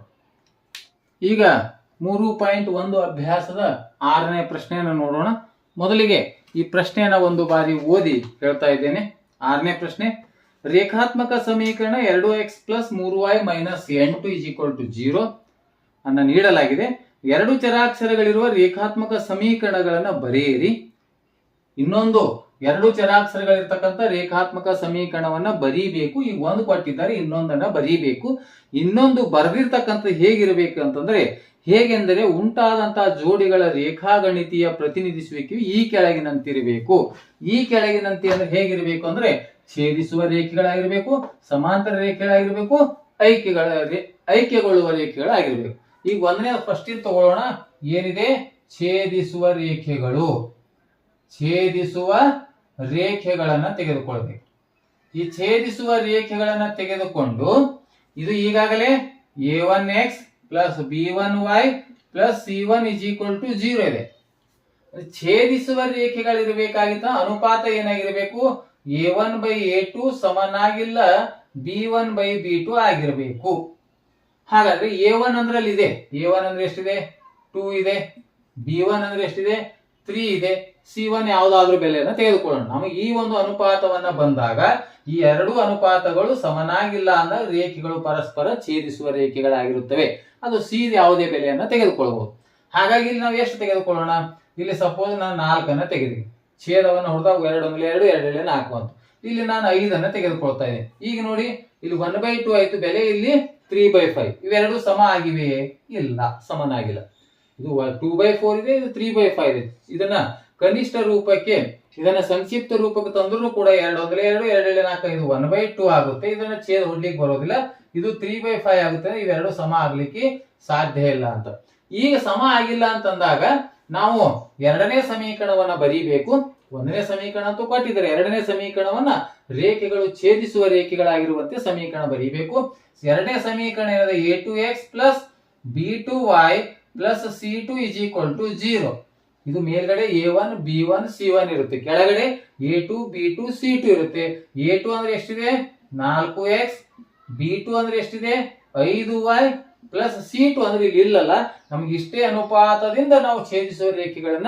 ಈಗ ಮೂರು ಪಾಯಿಂಟ್ ಒಂದು ಅಭ್ಯಾಸದ ಆರನೇ ಪ್ರಶ್ನೆಯನ್ನು ನೋಡೋಣ. ಮೊದಲಿಗೆ ಈ ಪ್ರಶ್ನೆಯನ್ನ ಒಂದು ಬಾರಿ ಓದಿ ಹೇಳ್ತಾ ಇದ್ದೇನೆ. ಆರನೇ ಪ್ರಶ್ನೆ, ರೇಖಾತ್ಮಕ ಸಮೀಕರಣ ಎರಡು ಎಕ್ಸ್ ಪ್ಲಸ್ ಮೂರು ವೈ ಮೈನಸ್ ಎಂಟು ಇಸ್ ಈಕ್ವಲ್ ಟು ಜೀರೋ ಅನ್ನ ನೀಡಲಾಗಿದೆ. ಎರಡು ಚರಾಕ್ಷರಗಳಿರುವ ರೇಖಾತ್ಮಕ ಸಮೀಕರಣಗಳನ್ನು ಬರೆಯಿರಿ. ಇನ್ನೊಂದು, ಎರಡು ಚರಾಕ್ಷರಗಳಿರ್ತಕ್ಕಂಥ ರೇಖಾತ್ಮಕ ಸಮೀಕರಣವನ್ನ ಬರೀಬೇಕು. ಈಗ ಒಂದು ಕೊಟ್ಟಿದ್ದಾರೆ, ಇನ್ನೊಂದನ್ನ ಬರೀಬೇಕು. ಇನ್ನೊಂದು ಬರೆದಿರ್ತಕ್ಕಂಥ ಹೇಗಿರಬೇಕು ಅಂತಂದ್ರೆ, ಹೇಗೆಂದರೆ ಉಂಟಾದಂತಹ ಜೋಡಿಗಳ ರೇಖಾಗಣಿತೀಯ ಪ್ರತಿನಿಧಿಸುವಿಕೆಯು ಈ ಕೆಳಗಿನಂತಿರಬೇಕು. ಈ ಕೆಳಗಿನಂತೆ ಅಂದ್ರೆ ಹೇಗಿರಬೇಕು ಅಂದ್ರೆ, ಛೇದಿಸುವ ರೇಖೆಗಳಾಗಿರ್ಬೇಕು, ಸಮಾಂತರ ರೇಖೆಗಳಾಗಿರ್ಬೇಕು ಐಕ್ಯಗಳ ಐಕ್ಯಗೊಳ್ಳುವ ರೇಖೆಗಳಾಗಿರ್ಬೇಕು. ಈಗ ಒಂದನೇ ಫಸ್ಟ್ ತಗೊಳ್ಳೋಣ. ಏನಿದೆ? ಛೇದಿಸುವ ರೇಖೆಗಳು. ಛೇದಿಸುವ ರೇಖೆಗಳನ್ನ ತೆಗೆದುಕೊಳ್ಬೇಕು. ಈ ಛೇದಿಸುವ ರೇಖೆಗಳನ್ನ ತೆಗೆದುಕೊಂಡು ಇದು ಈಗಾಗಲೇ A one X plus B one Y plus C one is equal to zero ಇದೆ. ಛೇದಿಸುವ ರೇಖೆಗಳಿರಬೇಕಾಗಿತ್ತ ಅನುಪಾತ ಏನಾಗಿರಬೇಕು? A one by A two ಸಮನಾಗಿಲ್ಲ B one by B two ಆಗಿರಬೇಕು. ಹಾಗಾದ್ರೆ ಎ ಒನ್ ಅಂದ್ರಲ್ಲಿ ಇದೆ. ಎ ಒನ್ ಅಂದ್ರೆ ಎಷ್ಟಿದೆ? ಟೂ ಇದೆ. ಬಿ ಒನ್ ಅಂದ್ರೆ ಎಷ್ಟಿದೆ? ತ್ರೀ ಇದೆ. ಸಿ ಒನ್ ಯಾವ್ದಾದ್ರು ಬೆಲೆಯನ್ನು ತೆಗೆದುಕೊಳ್ಳೋಣ. ನಮಗೆ ಈ ಒಂದು ಅನುಪಾತವನ್ನ ಬಂದಾಗ ಈ ಎರಡು ಅನುಪಾತಗಳು ಸಮನಾಗಿಲ್ಲ ಅಂದಾಗ ರೇಖೆಗಳು ಪರಸ್ಪರ ಛೇದಿಸುವ ರೇಖೆಗಳಾಗಿರುತ್ತವೆ. ಅದು ಸಿ ಯಾವುದೇ ಬೆಲೆಯನ್ನ ತೆಗೆದುಕೊಳ್ಳಬಹುದು ಹಾಗಾಗಿ ಇಲ್ಲಿ ನಾವು ಎಷ್ಟು ತೆಗೆದುಕೊಳ್ಳೋಣ? ಇಲ್ಲಿ ಸಪೋಸ್ ನಾನು ನಾಲ್ಕನ್ನ ತೆಗೆದಿ ಛೇದವನ್ನು ಹೊಡೆದಾಗ ಎರಡು ಅಂದ್ರೆ ಎರಡು ಎರಡರಲ್ಲಿ ನಾಲ್ಕು ಅಂತ. ಇಲ್ಲಿ ನಾನು ಐದನ್ನ ತೆಗೆದುಕೊಳ್ತಾ ಇದ್ದೇನೆ. ಈಗ ನೋಡಿ ಇಲ್ಲಿ ಒನ್ ಬೈ ಟು ಆಯ್ತು, ಬೆಲೆ ಇಲ್ಲಿ ತ್ರೀ ಬೈ ಫೈವ್ ಇವೆರಡು ಸಮ ಆಗಿವೆ ಇಲ್ಲ, ಸಮನಾಗಿಲ್ಲ. ಇದು ಟೂ ಬೈ ಫೋರ್ ಇದೆ, ಇದು ತ್ರೀ ಬೈ ಫೈವ್ ಇದೆ. ಇದನ್ನ ಕನಿಷ್ಠ ರೂಪಕ್ಕೆ, ಇದನ್ನ ಸಂಕ್ಷಿಪ್ತ ರೂಪಕ್ಕೆ ತಂದ್ರೂ ಕೂಡ ಎರಡು ಅಂದ್ರೆ ಎರಡು ಎರಡು ನಾಲ್ಕು ಇದು ಒನ್ ಬೈ ಟೂ ಆಗುತ್ತೆ. ಇದನ್ನ ಛೇದ ಹೊಡ್ಲಿಕ್ಕೆ ಬರೋದಿಲ್ಲ. ಇದು ತ್ರೀ ಬೈ ಫೈವ್ ಆಗುತ್ತೆ, ಇವೆರಡು ಸಮ ಆಗ್ಲಿಕ್ಕೆ ಸಾಧ್ಯ ಇಲ್ಲ ಅಂತ. ಈಗ ಸಮ ಆಗಿಲ್ಲ ಅಂತಂದಾಗ ನಾವು ಎರಡನೇ ಸಮೀಕರಣವನ್ನ ಬರೀಬೇಕು. ಒಂದನೇ ಸಮೀಕರಣ ಅಂತೂ ಕೊಟ್ಟಿದ್ದಾರೆ. ಎರಡನೇ ಸಮೀಕರಣವನ್ನ ರೇಖೆಗಳು ಛೇದಿಸುವ ರೇಖೆಗಳಾಗಿರುವಂತೆ ಸಮೀಕರಣ ಬರೀಬೇಕು. ಎರಡನೇ ಸಮೀಕರಣ ಏನಿದೆ? A two X plus B two Y plus C two is equal to zero ಇದು ಮೇಲ್ಗಡೆ A one B one C one ಇರುತ್ತೆ. ಕೆಳಗಡೆ A two B two C two ಇರುತ್ತೆ. ಎ ಟು ಅಂದ್ರೆ ಎಷ್ಟಿದೆ? ನಾಲ್ಕು ಎಕ್ಸ್ ಬಿ ಟು ಅಂದ್ರೆ ಎಷ್ಟಿದೆ? ಐದು ವೈ ಪ್ಲಸ್ ಸಿ ಟು ಅಂದ್ರೆ ಇಲ್ಲಿ ಇಲ್ಲಲ್ಲ. ನಮ್ಗೆ ಇಷ್ಟೇ ಅನುಪಾತದಿಂದ ನಾವು ಛೇದಿಸುವ ರೇಖೆಗಳನ್ನ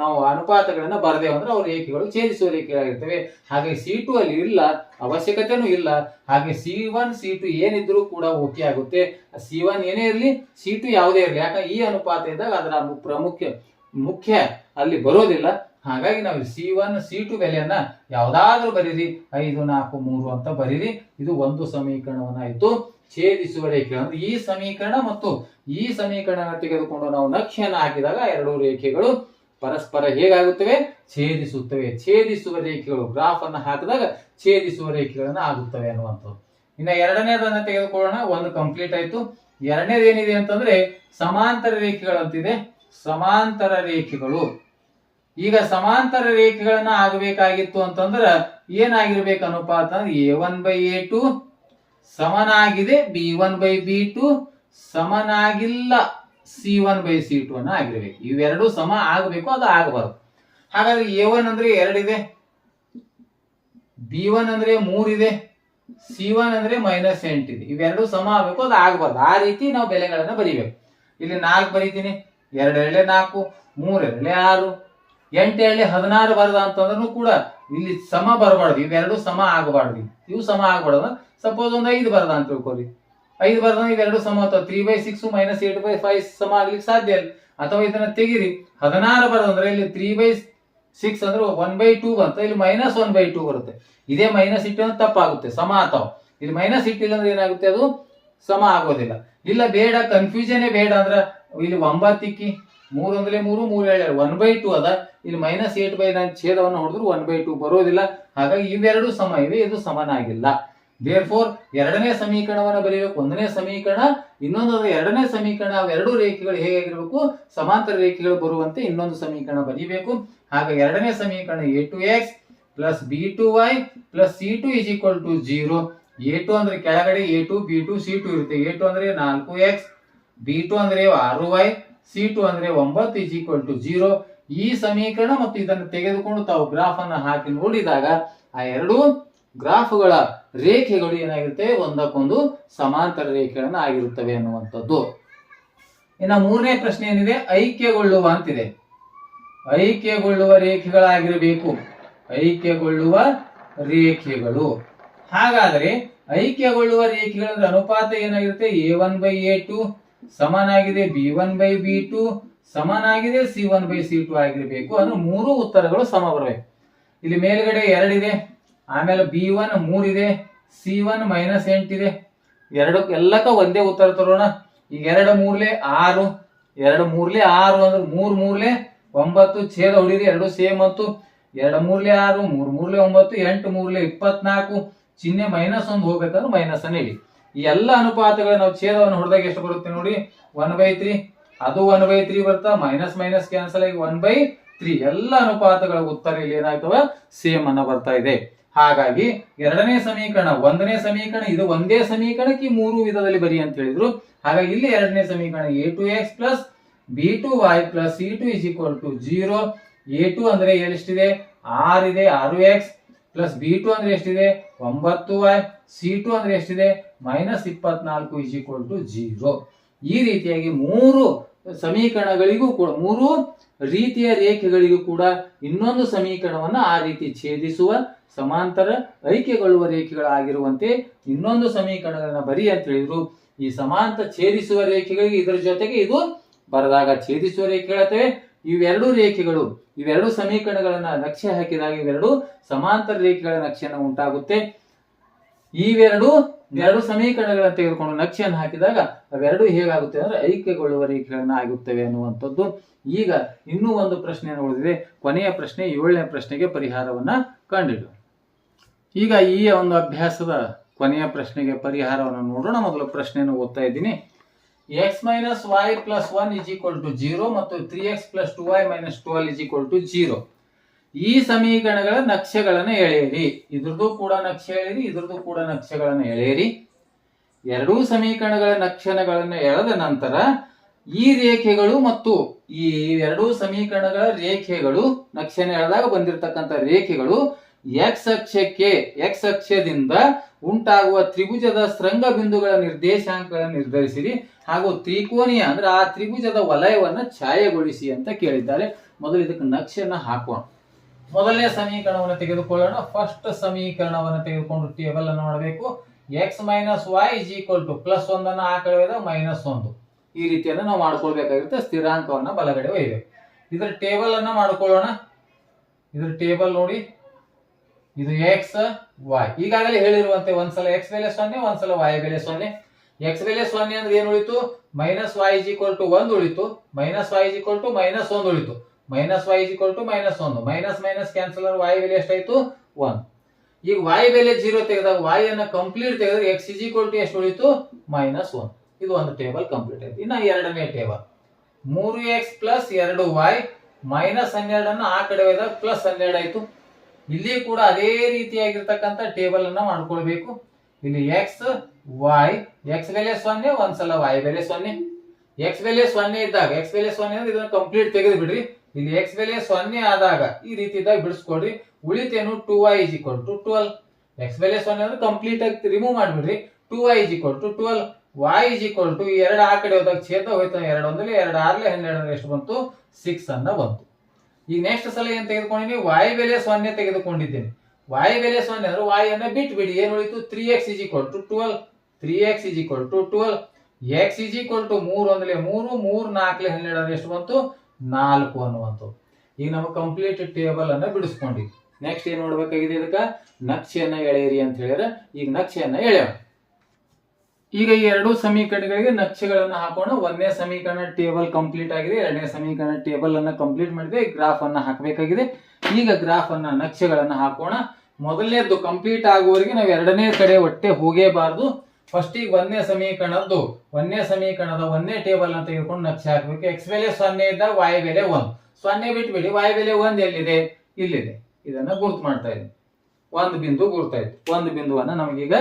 ನಾವು ಅನುಪಾತಗಳನ್ನ ಬರದೇವು ಅಂದ್ರೆ ಅವ್ರ ರೇಖೆಗಳು ಛೇದಿಸುವ ರೇಖೆಗಳಾಗಿರ್ತವೆ ಹಾಗೆ ಸಿ ಟು ಅಲ್ಲಿ ಇಲ್ಲ, ಅವಶ್ಯಕತೆನೂ ಇಲ್ಲ. ಹಾಗೆ ಸಿ ಒನ್ ಸಿ ಟು ಏನಿದ್ರು ಕೂಡ ಓಕೆ ಆಗುತ್ತೆ. ಸಿ ಒನ್ ಏನೇ ಇರಲಿ ಸಿ ಟು ಯಾವುದೇ ಇರಲಿ. ಯಾಕಂದ್ರೆ ಈ ಅನುಪಾತ ಇದ್ದಾಗ ಅದರ ಪ್ರಮುಖ ಮುಖ್ಯ ಅಲ್ಲಿ ಬರೋದಿಲ್ಲ. ಹಾಗಾಗಿ ನಾವು ಸಿ ಒನ್ ಸಿ ಟು ಬೆಲೆಯನ್ನ ಯಾವ್ದಾದ್ರೂ ಬರೀರಿ. ಐದು, ನಾಲ್ಕು, ಮೂರು ಅಂತ ಬರೀರಿ. ಇದು ಒಂದು ಸಮೀಕರಣವನ್ನಾಯಿತು. ಛೇದಿಸುವ ರೇಖೆ ಅಂದ್ರೆ ಈ ಸಮೀಕರಣ ಮತ್ತು ಈ ಸಮೀಕರಣ ತೆಗೆದುಕೊಂಡು ನಾವು ನಕ್ಷೆಯನ್ನು ಹಾಕಿದಾಗ ಎರಡು ರೇಖೆಗಳು ಪರಸ್ಪರ ಹೇಗಾಗುತ್ತವೆ? ಛೇದಿಸುತ್ತವೆ. ಛೇದಿಸುವ ರೇಖೆಗಳು ಗ್ರಾಫ್ ಅನ್ನು ಹಾಕಿದಾಗ ಛೇದಿಸುವ ರೇಖೆಗಳನ್ನು ಆಗುತ್ತವೆ ಅನ್ನುವಂಥದ್ದು. ಇನ್ನ ಎರಡನೇದನ್ನ ತೆಗೆದುಕೊಳ್ಳೋಣ. ಒಂದು ಕಂಪ್ಲೀಟ್ ಆಯ್ತು. ಎರಡನೇದು ಏನಿದೆ ಅಂತಂದ್ರೆ ಸಮಾಂತರ ರೇಖೆಗಳಂತಿದೆ. ಸಮಾಂತರ ರೇಖೆಗಳು. ಈಗ ಸಮಾಂತರ ರೇಖೆಗಳನ್ನ ಆಗಬೇಕಾಗಿತ್ತು ಅಂತಂದ್ರ ಏನಾಗಿರ್ಬೇಕು ಅನುಪಾತ A one by A two ಸಮನಾಗಿದೆ B one by B two ಸಮನಾಗಿಲ್ಲ. C one by C two ಅನ್ನ ಆಗಿರ್ಬೇಕು. ಇವೆರಡು ಸಮ ಆಗಬೇಕು, ಅದು ಆಗಬಾರದು. ಹಾಗಾದ್ರೆ ಎ ಒನ್ ಅಂದ್ರೆ ಎರಡಿದೆ ಬಿ ಒನ್ ಅಂದ್ರೆ ಮೂರಿದೆ ಸಿ ಒನ್ ಅಂದ್ರೆ ಮೈನಸ್ ಎಂಟಿದೆ ಇವೆರಡು ಸಮ ಆಗಬೇಕು, ಅದು ಆಗಬಾರ್ದು. ಆ ರೀತಿ ನಾವು ಬೆಲೆಗಳನ್ನ ಬರಿಬೇಕು. ಇಲ್ಲಿ ನಾಲ್ಕು ಬರೀತೀನಿ. ಎರಡು ನಾಲ್ಕು, ಮೂರು ಆರು, ಎಂಟು ಎರಡೆ ಹದಿನಾರು ಬರದ ಅಂತಂದ್ರೂ ಕೂಡ ಇಲ್ಲಿ ಸಮ ಬರಬಾರ್ದು. ಇವೆರಡು ಸಮ ಆಗಬಾರ್ದು. ಇವು ಸಮ ಆಗಬಾರ್ದು ಸಪೋಸ್ ಒಂದು ಐದು ಬರದ ಅಂತ ತಿಳ್ಕೊರಿ ಐದು ಬರದ ಇವೆರಡು ಸಮ ಅಥವಾ three by six minus eight by five ಸಮ ಆಗ್ಲಿಕ್ಕೆ ಸಾಧ್ಯ ಇಲ್ಲ. ಅಥವಾ ಇದನ್ನ ತೆಗಿರಿ. ಹದಿನಾರು ಬರೋದಂದ್ರೆ ಇಲ್ಲಿ ತ್ರೀ ಬೈ ಸಿಕ್ಸ್ ಅಂದ್ರೆ ಒನ್ ಬೈ ಟೂ ಬಂತ ಇಲ್ಲಿ ಮೈನಸ್ ಒನ್ ಬೈ ಟೂ ಬರುತ್ತೆ. ಇದೇ ಮೈನಸ್ ಇಟ್ಟು ತಪ್ಪಾಗುತ್ತೆ. ಸಮ ಅಥವಾ. ಇಲ್ಲಿ ಮೈನಸ್ ಇಟ್ಟಿಲ್ಲ ಅಂದ್ರೆ ಏನಾಗುತ್ತೆ ಅದು? ಸಮ ಆಗೋದಿಲ್ಲ. ಇಲ್ಲ, ಬೇಡ. ಕನ್ಫ್ಯೂಷನ್ ಬೇಡ ಅಂದ್ರೆ ಇಲ್ಲಿ ಒಂಬತ್ತಿಕ್ಕಿ ಮೂರು ಅಂದ್ರೆ ಮೂರು ಮೂರು ಹೇಳಿ ಒನ್ ಬೈ ಟೂ ಅದ. ಇಲ್ಲಿ ಮೈನಸ್ ಏಟ್ ಬೈ ನೈನ್ ಛೇದವನ್ನು ಹೊಡೆದ್ರು ಒನ್ ಬೈ ಟೂ ಬರೋದಿಲ್ಲ. ಹಾಗಾಗಿ ಇವೆರಡು ಸಮ ಇವೆ. ಇದು ಸಮನಾಗಿಲ್ಲ. ದೇರ್ ಫೋರ್ ಎರಡನೇ ಸಮೀಕರಣವನ್ನು ಬರೆಯಬೇಕು ಒಂದನೇ ಸಮೀಕರಣ, ಇನ್ನೊಂದು ಎರಡನೇ ಸಮೀಕರಣ ಎರಡು ರೇಖೆಗಳು ಹೇಗಿರಬೇಕು ಸಮಾಂತರ ರೇಖೆಗಳು ಬರುವಂತೆ ಇನ್ನೊಂದು ಸಮೀಕರಣ ಬರೀಬೇಕು. ಹಾಗೆ ಎರಡನೇ ಸಮೀಕರಣ A two X plus B two Y plus C two is equal to zero A two ಅಂದ್ರೆ ಕೆಳಗಡೆ A two B two C two ಇರುತ್ತೆ. ಎ ಟು ಅಂದ್ರೆ ನಾಲ್ಕು ಎಕ್ಸ್ ಬಿ ಟು ಅಂದ್ರೆ ಆರು ವೈ ಸಿ ಟು ಅಂದ್ರೆ ಒಂಬತ್ತು ಇಸ್ ಈಕ್ವಲ್ ಟು ಜೀರೋ ಈ ಸಮೀಕರಣ ಮತ್ತು ಇದನ್ನು ತೆಗೆದುಕೊಂಡು ತಾವು ಗ್ರಾಫ್ ಅನ್ನು ಹಾಕಿ ನೋಡಿದಾಗ, ಆ ಎರಡು ಗ್ರಾಫ್ಗಳ ರೇಖೆಗಳು ಏನಾಗಿರುತ್ತೆ? ಒಂದಕ್ಕೊಂದು ಸಮಾಂತರ ರೇಖೆಗಳನ್ನ ಆಗಿರುತ್ತವೆ ಅನ್ನುವಂಥದ್ದು. ಇನ್ನ ಮೂರನೇ ಪ್ರಶ್ನೆ ಏನಿದೆ? ಐಕ್ಯಗೊಳ್ಳುವ ಅಂತಿದೆ. ಐಕ್ಯಗೊಳ್ಳುವ ರೇಖೆಗಳಾಗಿರಬೇಕು. ಐಕ್ಯಗೊಳ್ಳುವ ರೇಖೆಗಳು. ಹಾಗಾದರೆ ಐಕ್ಯಗೊಳ್ಳುವ ರೇಖೆಗಳ ಅನುಪಾತ ಏನಾಗಿರುತ್ತೆ? A one by A two ಸಮನಾಗಿದೆ. B one by B two ಸಮನಾಗಿದೆ. C one by C two ಆಗಿರಬೇಕು ಅಂದ್ರೆ ಮೂರು ಉತ್ತರಗಳು ಸಮ ಬರಬೇಕು ಇಲ್ಲಿ ಮೇಲ್ಗಡೆ ಎರಡಿದೆ. ಆಮೇಲೆ ಬಿ ಒನ್ ಮೂರಿದೆ ಸಿ ಒನ್ ಮೈನಸ್ ಎಂಟಿದೆ. ಎರಡು ಎಲ್ಲಕ್ಕ ಒಂದೇ ಉತ್ತರ ತರೋಣ. ಈಗ ಎರಡು ಮೂರ್ಲೆ ಆರು, ಎರಡು ಮೂರ್ಲೆ ಆರು ಅಂದ್ರೆ ಮೂರ್ ಮೂರ್ಲೆ ಒಂಬತ್ತು ಛೇದ ಹೊಡೀರಿ, ಎರಡು ಸೇಮ್ ಅಂತು ಎರಡು ಮೂರ್ಲೆ ಆರು, ಮೂರ್ ಮೂರ್ಲೆ ಒಂಬತ್ತು, ಎಂಟು ಮೂರ್ಲೆ ಇಪ್ಪತ್ನಾಲ್ಕು. ಚಿಹ್ನೆ ಮೈನಸ್ ಒಂದು ಹೋಗ್ಬೇಕಂದ್ರೆ ಮೈನಸ್ ಅನ್ನ ಹೇಳಿ. ಈ ಎಲ್ಲ ಅನುಪಾತಗಳ ನಾವು ಛೇದವನ್ನು ಹೊಡೆದಾಗ ಎಷ್ಟು ಬರುತ್ತೆ ನೋಡಿ? ಒನ್ ಬೈ ತ್ರೀ ಅದು ಒನ್ ಬೈ ತ್ರೀ ಬರ್ತಾ ಮೈನಸ್ ಮೈನಸ್ ಕ್ಯಾನ್ಸಲ್ ಆಗಿ ಒನ್ ಬೈ ತ್ರೀ ಎಲ್ಲ ಅನುಪಾತಗಳ ಉತ್ತರ ಇಲ್ಲಿ ಏನಾಗ್ತವ ಸೇಮ್ ಅನ್ನ ಬರ್ತಾ ಇದೆ. ಹಾಗಾಗಿ ಎರಡನೇ ಸಮೀಕರಣ, ಒಂದನೇ ಸಮೀಕರಣ, ಇದು ಒಂದೇ ಸಮೀಕರಣಕ್ಕೆ ಮೂರು ವಿಧದಲ್ಲಿ ಬರಿ ಅಂತ ಹೇಳಿದ್ರು. ಹಾಗಾಗಿ ಇಲ್ಲಿ ಎರಡನೇ ಸಮೀಕರಣ A two X plus B two Y plus C two is equal to zero A two ಅಂದ್ರೆ ಎಷ್ಟಿದೆ? ಆರ್ ಇದೆ ಆರು ಎಕ್ಸ್ ಪ್ಲಸ್ ಬಿ ಟು ಅಂದ್ರೆ ಎಷ್ಟಿದೆ? ಒಂಬತ್ತು ವೈ ಸಿ ಟು ಅಂದ್ರೆ ಎಷ್ಟಿದೆ? ಮೈನಸ್ ಇಪ್ಪತ್ನಾಲ್ಕು ಇಸ್ ಈಕ್ವಲ್ ಟು ಜೀರೋ ಈ ರೀತಿಯಾಗಿ ಮೂರು ಸಮೀಕರಣಗಳಿಗೂ ಕೂಡ ಮೂರು ರೀತಿಯ ರೇಖೆಗಳಿಗೂ ಕೂಡ ಇನ್ನೊಂದು ಸಮೀಕರಣವನ್ನು ಆ ರೀತಿ ಛೇದಿಸುವ, ಸಮಾಂತರ ಐಕ್ಯಗೊಳ್ಳುವ ರೇಖೆಗಳಾಗಿರುವಂತೆ ಇನ್ನೊಂದು ಸಮೀಕರಣಗಳನ್ನು ಬರಿ ಅಂತ ಹೇಳಿದ್ರು. ಈ ಸಮಾಂತರ ಛೇದಿಸುವ ರೇಖೆಗಳಿಗೆ ಇದರ ಜೊತೆಗೆ ಇದು ಬರೆದಾಗ ಛೇದಿಸುವ ರೇಖೆಗಳಾಗ್ತವೆ ಇವೆರಡು ರೇಖೆಗಳು, ಇವೆರಡು ಸಮೀಕರಣಗಳನ್ನ ನಕ್ಷೆ ಹಾಕಿದಾಗ ಇವೆರಡು ಸಮಾಂತರ ರೇಖೆಗಳ ನಕ್ಷೆಯನ್ನು ಉಂಟಾಗುತ್ತೆ. ಇವೆರಡು ಎರಡು ಸಮೀಕರಣಗಳನ್ನು ತೆಗೆದುಕೊಂಡು ನಕ್ಷೆಯನ್ನು ಹಾಕಿದಾಗ ಅವೆರಡು ಹೇಗಾಗುತ್ತೆ ಅಂದ್ರೆ ಐಕ್ಯಗೊಳ್ಳುವ ರೇಖೆಗಳನ್ನ ಆಗುತ್ತವೆ ಅನ್ನುವಂಥದ್ದು. ಈಗ ಇನ್ನೂ ಒಂದು ಪ್ರಶ್ನೆಯನ್ನು ಉಳಿದಿದೆ ಕೊನೆಯ ಪ್ರಶ್ನೆ, ಏಳನೇ ಪ್ರಶ್ನೆಗೆ ಪರಿಹಾರವನ್ನ ಕಂಡಿಡು ಈಗ ಈ ಒಂದು ಅಭ್ಯಾಸದ ಕೊನೆಯ ಪ್ರಶ್ನೆಗೆ ಪರಿಹಾರವನ್ನು ನೋಡೋಣ. ಮೊದಲು ಪ್ರಶ್ನೆಯನ್ನು ಓದ್ತಾ ಇದ್ದೀನಿ. X minus Y plus one is equal to zero ಮತ್ತು three X plus two Y minus twelve is equal to zero ಈ ಸಮೀಕರಣಗಳ ನಕ್ಷೆಗಳನ್ನು ಎಳೆಯಿರಿ. ಇದ್ರದ್ದು ಕೂಡ ನಕ್ಷೆ ಎಳೆಯಿರಿ, ಇದ್ರದ್ದು ಕೂಡ ನಕ್ಷೆಗಳನ್ನು ಎಳೆಯಿರಿ. ಎರಡೂ ಸಮೀಕರಣಗಳ ನಕ್ಷಣಗಳನ್ನು ಎಳೆದ ನಂತರ ಈ ರೇಖೆಗಳು ಮತ್ತು ಈ ಎರಡೂ ಸಮೀಕರಣಗಳ ರೇಖೆಗಳು, ನಕ್ಷೆನ ಎಳೆದಾಗ ಬಂದಿರತಕ್ಕಂಥ ರೇಖೆಗಳು ಎಕ್ಸ್ ಅಕ್ಷಕ್ಕೆ ಎಕ್ಸ್ ಅಕ್ಷದಿಂದ ಉಂಟಾಗುವ ತ್ರಿಭುಜದ ಶೃಂಗ ಬಿಂದುಗಳ ನಿರ್ದೇಶಾಂಕಗಳನ್ನು ನಿರ್ಧರಿಸಿರಿ. ಹಾಗೂ ತ್ರಿಕೋನೀಯ ಅಂದ್ರೆ ಆ ತ್ರಿಭುಜದ ವಲಯವನ್ನ ಛಾಯೆಗೊಳಿಸಿ ಅಂತ ಕೇಳಿದ್ದಾರೆ. ಮೊದಲು ಇದಕ್ಕೆ ನಕ್ಷೆಯನ್ನ ಹಾಕೋಣ ಮೊದಲನೇ ಸಮೀಕರಣವನ್ನು ತೆಗೆದುಕೊಳ್ಳೋಣ. ಫಸ್ಟ್ ಸಮೀಕರಣವನ್ನು ತೆಗೆದುಕೊಂಡು ಟೇಬಲ್ ಅನ್ನು ಮಾಡಬೇಕು X minus Y is equal to plus ಒಂದನ್ನು ಆ ಕಡೆ ಒಯ್ದಾಗ ಮೈನಸ್ ಒಂದು. ಈ ರೀತಿಯನ್ನು ನಾವು ಮಾಡ್ಕೊಳ್ಬೇಕಾಗಿರುತ್ತೆ. ಸ್ಥಿರಾಂಕವನ್ನು ಬಲಗಡೆ ಒಯ್ಯಬೇಕು ಇದರ ಟೇಬಲ್ ಅನ್ನು ಮಾಡ್ಕೊಳ್ಳೋಣ. ಇದ್ರ ಟೇಬಲ್ ನೋಡಿ. ಇದು ಎಕ್ಸ್ ವೈ ಈಗಾಗಲೇ ಹೇಳಿರುವಂತೆ ಒಂದ್ಸಲ ಎಕ್ಸ್ ಬೆಲೆ ಸೊನ್ನೆ, ಒಂದ್ಸಲ ವೈ ಬೆಲೆ ಸೊನ್ನೆ. ಎಕ್ಸ್ ಬೆಲೆ ಸೊನ್ನೆ ಅಂದ್ರೆ ಏನು ಉಳಿತು? Minus Y is equal to ಒಂದು ಉಳಿತು. Minus Y is equal to minus ಒಂದು ಉಳಿತು. Minus Y equal to minus ಒಂದು ಮೈನಸ್ ಮೈನಸ್ ಕ್ಯಾನ್ಸಲ್ ವೈ ಬೆಲೆ ಎಷ್ಟಾಯ್ತು? ಒನ್ ಈಗ ವೈ ಬೆಲೆ ಜೀರೋ ತೆಗೆದಾಗ ವೈ ಅನ್ನ ಕಂಪ್ಲೀಟ್ ತೆಗೆದ್ರೆ ಎಕ್ಸ್ ಇಸ್ ಈಕ್ವಲ್ ಟು ಎಷ್ಟು ಉಳಿತು? ಮೈನಸ್ ಒನ್ ಇದು ಒಂದು ಟೇಬಲ್ ಕಂಪ್ಲೀಟ್ ಆಯ್ತು. ಇನ್ನ ಎರಡನೇ ಟೇಬಲ್ ಮೂರು ಎಕ್ಸ್ ಪ್ಲಸ್ ಎರಡು ವೈ ಮೈನಸ್ ಹನ್ನೆರಡನ್ನ ಆ ಕಡೆ ಹೋದಾಗ ಪ್ಲಸ್ ಹನ್ನೆರಡು ಆಯ್ತು. ಇಲ್ಲಿ ಕೂಡ ಅದೇ ರೀತಿಯಾಗಿರ್ತಕ್ಕಂಥ ಟೇಬಲ್ ಅನ್ನ ಮಾಡ್ಕೊಳ್ಬೇಕು. ಇಲ್ಲಿ ಎಕ್ಸ್ ವೈ ಎಕ್ಸ್ ಬೆಲೆ ಸೊನ್ನೆ, ಒಂದ್ಸಲ ವೈ ಬೆಲೆ ಸೊನ್ನೆ. ಎಕ್ಸ್ ಬೆಲೆ ಸೊನ್ನೆ ಇದ್ದಾಗ ಎಕ್ಸ್ ಬೆಲೆ ಸೊನ್ನೆ ಅಂದ್ರೆ ಇದನ್ನ ಕಂಪ್ಲೀಟ್ ತೆಗೆದು ಬಿಡ್ರಿ. ಇಲ್ಲಿ ಎಕ್ಸ್ ಬೆಲೆ ಸೊನ್ನೆ ಆದಾಗ ಈ ರೀತಿ ಇದ್ದಾಗ ಬಿಡಿಸ್ಕೊಡ್ರಿ. ಉಳಿತೇನು two Y is equal to twelve X ಬೆಲೆ ಸೊನ್ನೆ ಅಂದ್ರೆ ಕಂಪ್ಲೀಟ್ ಆಗಿ remove ಮಾಡ್ಬಿಡ್ರಿ. Two Y is equal to twelve Y is equal to ಎರಡು ಆ ಕಡೆ ಹೋದಾಗ ಛೇದ ಹೋಯ್ತು ಎರಡು ಒಂದಲ್ಲಿ ಎರಡು ಆರ್ಲೆ ಹನ್ನೆರಡು ಎಷ್ಟು ಬಂತು? ಸಿಕ್ಸ್ ಅನ್ನ ಬಂತು. ಈಗ ನೆಕ್ಸ್ಟ್ ಸಲ ಏನ್ ತೆಗೆದುಕೊಂಡಿನಿ ವೈ ಬೆಲೆ ಸೊನ್ನೆ ತೆಗೆದುಕೊಂಡಿದ್ದೇನೆ. ವಾಯ್ ಬೆಲೆ ಸೊನ್ನೆ ಅಂದ್ರೆ ವೈ ಅನ್ನ ಬಿಟ್ಬಿಡಿ. ಏನ್ ಉಳಿತು three X is equal to twelve three X is equal to twelve X is equal to ಮೂರು ಅಂದ್ರೆ ಮೂರು ಮೂರು ನಾಲ್ಕಲೆ ಹನ್ನೆರಡು ಎಷ್ಟು ಬಂತು? ನಾಲ್ಕು ಅನ್ನುವಂಥದ್ದು. ಈಗ ನಾವು ಕಂಪ್ಲೀಟ್ ಟೇಬಲ್ ಅನ್ನ ಬಿಡಿಸ್ಕೊಂಡಿವಿ ನೆಕ್ಸ್ಟ್ ಏನ್ ನೋಡ್ಬೇಕಾಗಿದೆ ಇದಕ್ಕೆ? ನಕ್ಷೆಯನ್ನ ಎಳೆಯಿರಿ ಅಂತ ಹೇಳಿದ್ರೆ ಈಗ ನಕ್ಷೆಯನ್ನ ಎಳೆಯೋಣ. ಈಗ ಎರಡು ಸಮೀಕರಣಗಳಿಗೆ ನಕ್ಷೆಗಳನ್ನು ಹಾಕೋಣ. ಒಂದನೇ ಸಮೀಕರಣ ಟೇಬಲ್ ಕಂಪ್ಲೀಟ್ ಆಗಿದೆ. ಎರಡನೇ ಸಮೀಕರಣ ಟೇಬಲ್ ಅನ್ನ ಕಂಪ್ಲೀಟ್ ಮಾಡಿದೆ ಗ್ರಾಫ್ ಅನ್ನ ಹಾಕಬೇಕಾಗಿದೆ. ಈಗ ಗ್ರಾಫ್ ಅನ್ನ ನಕ್ಷೆಗಳನ್ನ ಹಾಕೋಣ. ಮೊದಲನೇದ್ದು ಕಂಪ್ಲೀಟ್ ಆಗುವವರೆಗೆ ನಾವು ಎರಡನೇ ಕಡೆ ಒಟ್ಟೆ ಹೋಗೇಬಾರದು ಫಸ್ಟ್ ಈಗ ಒಂದನೇ ಸಮೀಕರಣದ್ದು ಒಂದನೇ ಸಮೀಕರಣದ ಒಂದನೇ ಟೇಬಲ್ನ ತೆಗೆದುಕೊಂಡು ನಕ್ಷೆ ಹಾಕಬೇಕು. ಎಕ್ಸ್ ಬೆಲೆ ಸೊನ್ನೆ ಇದ್ದಾಗ ವಾಯ್ ಬೆಲೆ ಒಂದು. ಸೊನ್ನೆ ಬಿಟ್ಬಿಡಿ ವಾಯ್ ಬೆಲೆ ಒಂದ್ ಎಲ್ಲಿದೆ? ಇಲ್ಲಿದೆ. ಇದನ್ನ ಗುರುತು ಮಾಡ್ತಾ ಇದ್ದೀನಿ. ಒಂದು ಬಿಂದು ಗುರ್ತಾಯ್ತು ಒಂದು ಬಿಂದುವನ್ನ ನಮಗೀಗ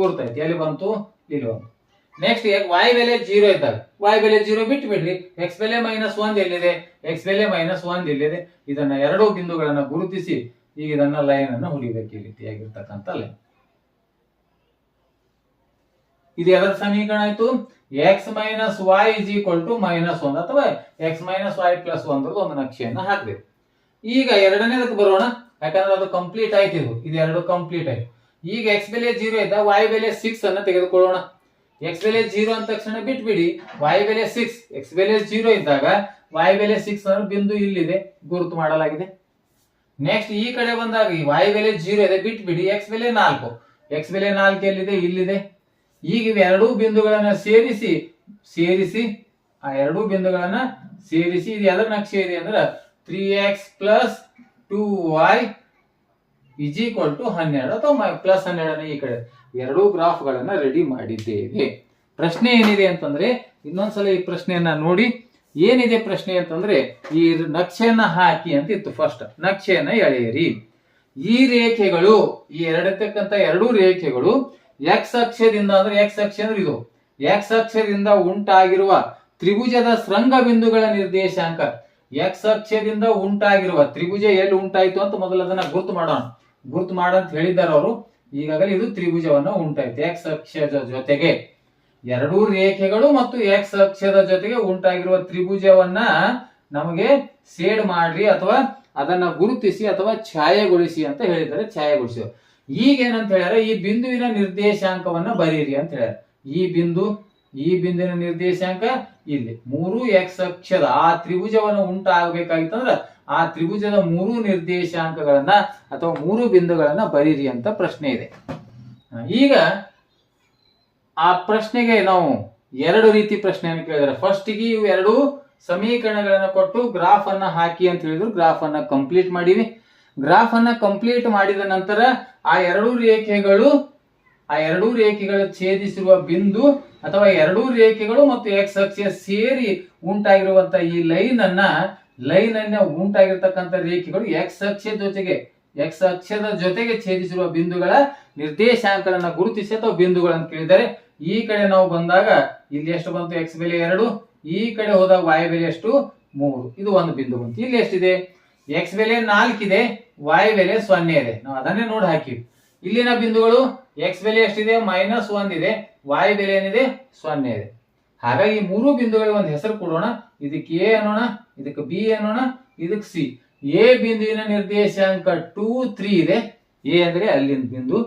ಗುರ್ತಾಯ್ತು ಎಲ್ಲಿ ಬಂತು? ಇಲ್ಲಿ ಬಂತು. ನೆಕ್ಸ್ಟ್ ವಾಯ್ ಬೆಲೆ ಜೀರೋ ಇದ್ದಾಗ ವಾಯ್ ಬೆಲೆ ಜೀರೋ ಬಿಟ್ಟು ಬಿಡ್ರಿ ಎಕ್ಸ್ ಬೆಲೆ ಮೈನಸ್ ಒಂದ್ ಎಲ್ಲಿದೆ? ಎಕ್ಸ್ ಬೆಲೆ ಮೈನಸ್ ಒಂದ್ ಎಲ್ಲಿದೆ? ಇದನ್ನ ಎರಡು ಬಿಂದುಗಳನ್ನ ಗುರುತಿಸಿ, ಈಗ ಇದನ್ನ ಲೈನ್ ಅನ್ನು ಹೊಡಿಬೇಕು ಈ ರೀತಿಯಾಗಿರ್ತಕ್ಕಂಥ ಲೈನ್ ಇದು ಯಾವ ಸಮೀಕರಣ ಆಯ್ತು? X minus Y is equal to minus one ಅಥವಾ ಎಕ್ಸ್ ಮೈನಸ್ ವೈ ಪ್ಲಸ್ ಒಂದ್ರದ್ದು ಒಂದು ನಕ್ಷೆಯನ್ನು ಹಾಕ್ಬೇಕು. ಈಗ ಎರಡನೇದಕ್ಕೆ ಬರೋಣ. ಯಾಕಂದ್ರೆ ಅದು ಕಂಪ್ಲೀಟ್ ಆಯ್ತು ಇದು. ಇದು ಎರಡು ಕಂಪ್ಲೀಟ್ ಆಯ್ತು. ಈಗ ಎಕ್ಸ್ ಬೆಲೆ ಜೀರೋ ಇದ್ದ ವೈ ಬೆಲೆ ಸಿಕ್ಸ್ ಅನ್ನ ತೆಗೆದುಕೊಳ್ಳೋಣ. ಎಕ್ಸ್ ಬೆಲೆ ಜೀರೋ ಅಂದ ತಕ್ಷಣ ಬಿಟ್ಬಿಡಿ. ವೈ ಬೆಲೆ ಸಿಕ್ಸ್ ಎಕ್ಸ್ ಬೆಲೆ ಜೀರೋ ಇದ್ದಾಗ ವೈ ಬೆಲೆ ಸಿಕ್ಸ್ ಅಂದ್ರೆ ಬಿಂದು ಇಲ್ಲಿದೆ. ಗುರುತು ಮಾಡಲಾಗಿದೆ. ನೆಕ್ಸ್ಟ್ ಈ ಕಡೆ ಬಂದಾಗ ಈ y ಬೆಲೆ ಜೀರೋ ಇದೆ. ಬಿಟ್ಬಿಡಿ. ಎಕ್ಸ್ ಬೆಲೆ ನಾಲ್ಕು. ಎಕ್ಸ್ ಬೆಲೆ ನಾಲ್ಕು ಎಲ್ಲಿದೆ? ಇಲ್ಲಿದೆ. ಈಗ ಇವೆರಡೂ ಬಿಂದುಗಳನ್ನ ಸೇರಿಸಿ ಸೇರಿಸಿ, ಆ ಎರಡೂ ಬಿಂದುಗಳನ್ನ ಸೇರಿಸಿ, ಇದು ನಕ್ಷೆ ಇದೆ ಅಂದ್ರೆ three X plus two Y is equal to ಹನ್ನೆರಡು ಅಥವಾ ಪ್ಲಸ್ ಹನ್ನೆರಡನೇ ಈ ಕಡೆ ಎರಡೂ ಗ್ರಾಫ್ಗಳನ್ನ ರೆಡಿ ಮಾಡಿದ್ದೇವೆ. ಪ್ರಶ್ನೆ ಏನಿದೆ ಅಂತಂದ್ರೆ, ಇನ್ನೊಂದ್ಸಲ ಈ ಪ್ರಶ್ನೆಯನ್ನ ನೋಡಿ. ಏನಿದೆ ಪ್ರಶ್ನೆ ಅಂತಂದ್ರೆ, ಈ ನಕ್ಷೆಯನ್ನ ಹಾಕಿ ಅಂತ ಇತ್ತು ಫಸ್ಟ್ ನಕ್ಷೆಯನ್ನ ಎಳೆಯಿರಿ. ಈ ರೇಖೆಗಳು, ಈ ಎರಡತಕ್ಕಂತ ಎರಡೂ ರೇಖೆಗಳು ಎಕ್ಸ್ ಅಕ್ಷದಿಂದ ಅಂದ್ರೆ ಎಕ್ಸ್ ಅಕ್ಷ ಅಂದ್ರೆ ಇದು. ಎಕ್ಸ್ ಅಕ್ಷದಿಂದ ಉಂಟಾಗಿರುವ ತ್ರಿಭುಜದ ಶೃಂಗ ಬಿಂದುಗಳ ನಿರ್ದೇಶಾಂಕ. ಎಕ್ಸ್ ಅಕ್ಷದಿಂದ ಉಂಟಾಗಿರುವ ತ್ರಿಭುಜ ಎಲ್ಲಿ ಉಂಟಾಯ್ತು ಅಂತ ಮೊದಲು ಅದನ್ನ ಗುರುತು ಮಾಡೋಣ. ಗುರುತು ಮಾಡಂತ ಹೇಳಿದ್ದಾರೆ ಅವರು. ಈಗಾಗಲೇ ಇದು ತ್ರಿಭುಜವನ್ನು ಉಂಟಾಯ್ತು. ಎಕ್ಸ್ ಅಕ್ಷದ ಜೊತೆಗೆ ಎರಡೂ ರೇಖೆಗಳು ಮತ್ತು ಎಕ್ಸ್ ಅಕ್ಷದ ಜೊತೆಗೆ ಉಂಟಾಗಿರುವ ತ್ರಿಭುಜವನ್ನ ನಮಗೆ ಸೇಡ್ ಮಾಡ್ರಿ ಅಥವಾ ಅದನ್ನ ಗುರುತಿಸಿ ಅಥವಾ ಛಾಯೆಗೊಳಿಸಿ ಅಂತ ಹೇಳಿದ್ದಾರೆ. ಛಾಯೆಗೊಳಿಸಿ. ಈಗ ಏನಂತ ಹೇಳ್ಯಾರ, ಈ ಬಿಂದುವಿನ ನಿರ್ದೇಶಾಂಕವನ್ನ ಬರೀರಿ ಅಂತ ಹೇಳ್ಯಾರ. ಈ ಬಿಂದು, ಈ ಬಿಂದುವಿನ ನಿರ್ದೇಶಾಂಕ ಇಲ್ಲಿ. ಮೂರು ಎಕ್ಸ್ ಅಕ್ಷದ ಆ ತ್ರಿಭುಜವನ್ನು ಉಂಟಾಗಬೇಕಾಗಿತ್ತಂದ್ರ, ಆ ತ್ರಿಭುಜದ ಮೂರು ನಿರ್ದೇಶಾಂಕಗಳನ್ನ ಅಥವಾ ಮೂರು ಬಿಂದುಗಳನ್ನ ಬರೀರಿ ಅಂತ ಪ್ರಶ್ನೆ ಇದೆ. ಈಗ ಆ ಪ್ರಶ್ನೆಗೆ ನಾವು ಎರಡು ರೀತಿ ಪ್ರಶ್ನೆಯನ್ನು ಕೇಳಿದ್ರೆ ಫಸ್ಟಿಗೆ ಇವು ಎರಡು ಸಮೀಕರಣಗಳನ್ನ ಕೊಟ್ಟು ಗ್ರಾಫ್ ಅನ್ನ ಹಾಕಿ ಅಂತ ಹೇಳಿದ್ರು ಗ್ರಾಫ್ ಅನ್ನ ಕಂಪ್ಲೀಟ್ ಮಾಡಿವಿ. ಗ್ರಾಫ್ ಅನ್ನ ಕಂಪ್ಲೀಟ್ ಮಾಡಿದ ನಂತರ ಆ ಎರಡೂ ರೇಖೆಗಳು, ಆ ಎರಡೂ ರೇಖೆಗಳು ಛೇದಿಸಿರುವ ಬಿಂದು ಅಥವಾ ಎರಡೂ ರೇಖೆಗಳು ಮತ್ತು ಎಕ್ಸ್ ಅಕ್ಷ ಸೇರಿ ಉಂಟಾಗಿರುವಂತ ಈ ಲೈನ್ ಅನ್ನ ಲೈನ್ ಅನ್ನ ಉಂಟಾಗಿರ್ತಕ್ಕಂಥ ರೇಖೆಗಳು ಎಕ್ಸ್ ಅಕ್ಷ ಜೊತೆಗೆ ಎಕ್ಸ್ ಅಕ್ಷದ ಜೊತೆಗೆ ಛೇದಿಸಿರುವ ಬಿಂದುಗಳ ನಿರ್ದೇಶಾಂಕಗಳನ್ನ ಗುರುತಿಸಿ ಅಥವಾ ಬಿಂದುಗಳನ್ನು ಕೇಳಿದರೆ, ಈ ಕಡೆ ನಾವು ಬಂದಾಗ ಇಲ್ಲಿ ಎಷ್ಟು ಬಂತು? ಎಕ್ಸ್ ಬೆಲೆ ಎರಡು, ಈ ಕಡೆ ಹೋದಾಗ ವಾಯು ಬೆಲೆ ಎಷ್ಟು? ಮೂರು. ಇದು ಒಂದು ಬಿಂದು ಬಂತು ಇಲ್ಲಿ ಎಷ್ಟಿದೆ? ಎಕ್ಸ್ ಬೆಲೆ ನಾಲ್ಕಿದೆ y ಬೆಲೆ ಸೊನ್ನೆ ಇದೆ. ನಾವು ಅದನ್ನೇ ನೋಡಿ ಹಾಕಿವಿ. ಇಲ್ಲಿನ ಬಿಂದುಗಳು ಎಕ್ಸ್ ಬೆಲೆ ಎಷ್ಟಿದೆ ಮೈನಸ್ ಇದೆ, y ಬೆಲೆ ಏನಿದೆ, ಸೊನ್ನೆ ಇದೆ. ಹಾಗಾಗಿ ಮೂರು ಬಿಂದುಗಳಿಗೆ ಒಂದು ಹೆಸರು ಕೊಡೋಣ. ಇದಕ್ಕೆ ಎ ಅನ್ನೋಣ, ಇದಕ್ಕೆ ಬಿ ಅನ್ನೋಣ, ಇದಕ್ಕೆ ಸಿ ಎ ಬಿಂದುವಿನ ನಿರ್ದೇಶಾಂಕ ಟೂ ತ್ರೀ ಇದೆ. ಎ ಅಂದ್ರೆ ಅಲ್ಲಿನ ಬಿಂದು.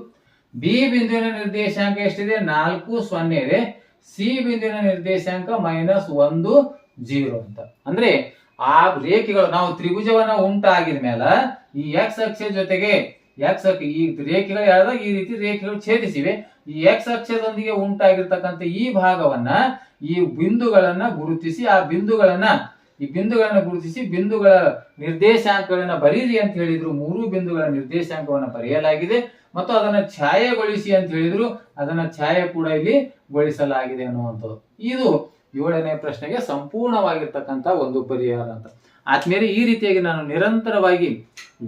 ಬಿ ಬಿಂದುವಿನ ನಿರ್ದೇಶಾಂಕ ಎಷ್ಟಿದೆ, ನಾಲ್ಕು, ಸೊನ್ನೆ ಇದೆ. ಸಿ ಬಿಂದುವಿನ ನಿರ್ದೇಶಾಂಕ ಮೈನಸ್ ಒಂದು ಜೀರೋ ಅಂತ. ಅಂದ್ರೆ ಆ ರೇಖೆಗಳು ನಾವು ತ್ರಿಭುಜವನ್ನ ಉಂಟಾಗಿದ ಮೇಲೆ ಈ ಎಕ್ಸ್ ಅಕ್ಷ ಜೊತೆಗೆ ಎಕ್ಸ್ ಈ ರೇಖೆಗಳು ಯಾವ್ದಾಗ ಈ ರೀತಿ ರೇಖೆಗಳು ಛೇದಿಸಿವೆ. ಈ ಎಕ್ಸ್ ಅಕ್ಷದೊಂದಿಗೆ ಉಂಟಾಗಿರ್ತಕ್ಕಂಥ ಈ ಭಾಗವನ್ನ ಈ ಬಿಂದುಗಳನ್ನ ಗುರುತಿಸಿ ಆ ಬಿಂದುಗಳನ್ನ ಈ ಬಿಂದುಗಳನ್ನ ಗುರುತಿಸಿ ಬಿಂದುಗಳ ನಿರ್ದೇಶಾಂಕಗಳನ್ನ ಬರೀರಿ ಅಂತ ಹೇಳಿದ್ರು. ಮೂರು ಬಿಂದುಗಳ ನಿರ್ದೇಶಾಂಕವನ್ನ ಬರೆಯಲಾಗಿದೆ. ಮತ್ತು ಅದನ್ನ ಛಾಯೆಗೊಳಿಸಿ ಅಂತ ಹೇಳಿದ್ರು. ಅದನ್ನ ಛಾಯೆ ಕೂಡ ಇಲ್ಲಿ ಗೊಳಿಸಲಾಗಿದೆ ಅನ್ನುವಂಥದ್ದು. ಇದು ಏಳನೇ ಪ್ರಶ್ನೆಗೆ ಸಂಪೂರ್ಣವಾಗಿರ್ತಕ್ಕಂಥ ಒಂದು ಪರಿಹಾರ ಅಂತ. ಆದ್ಮೇಲೆ ಈ ರೀತಿಯಾಗಿ ನಾನು ನಿರಂತರವಾಗಿ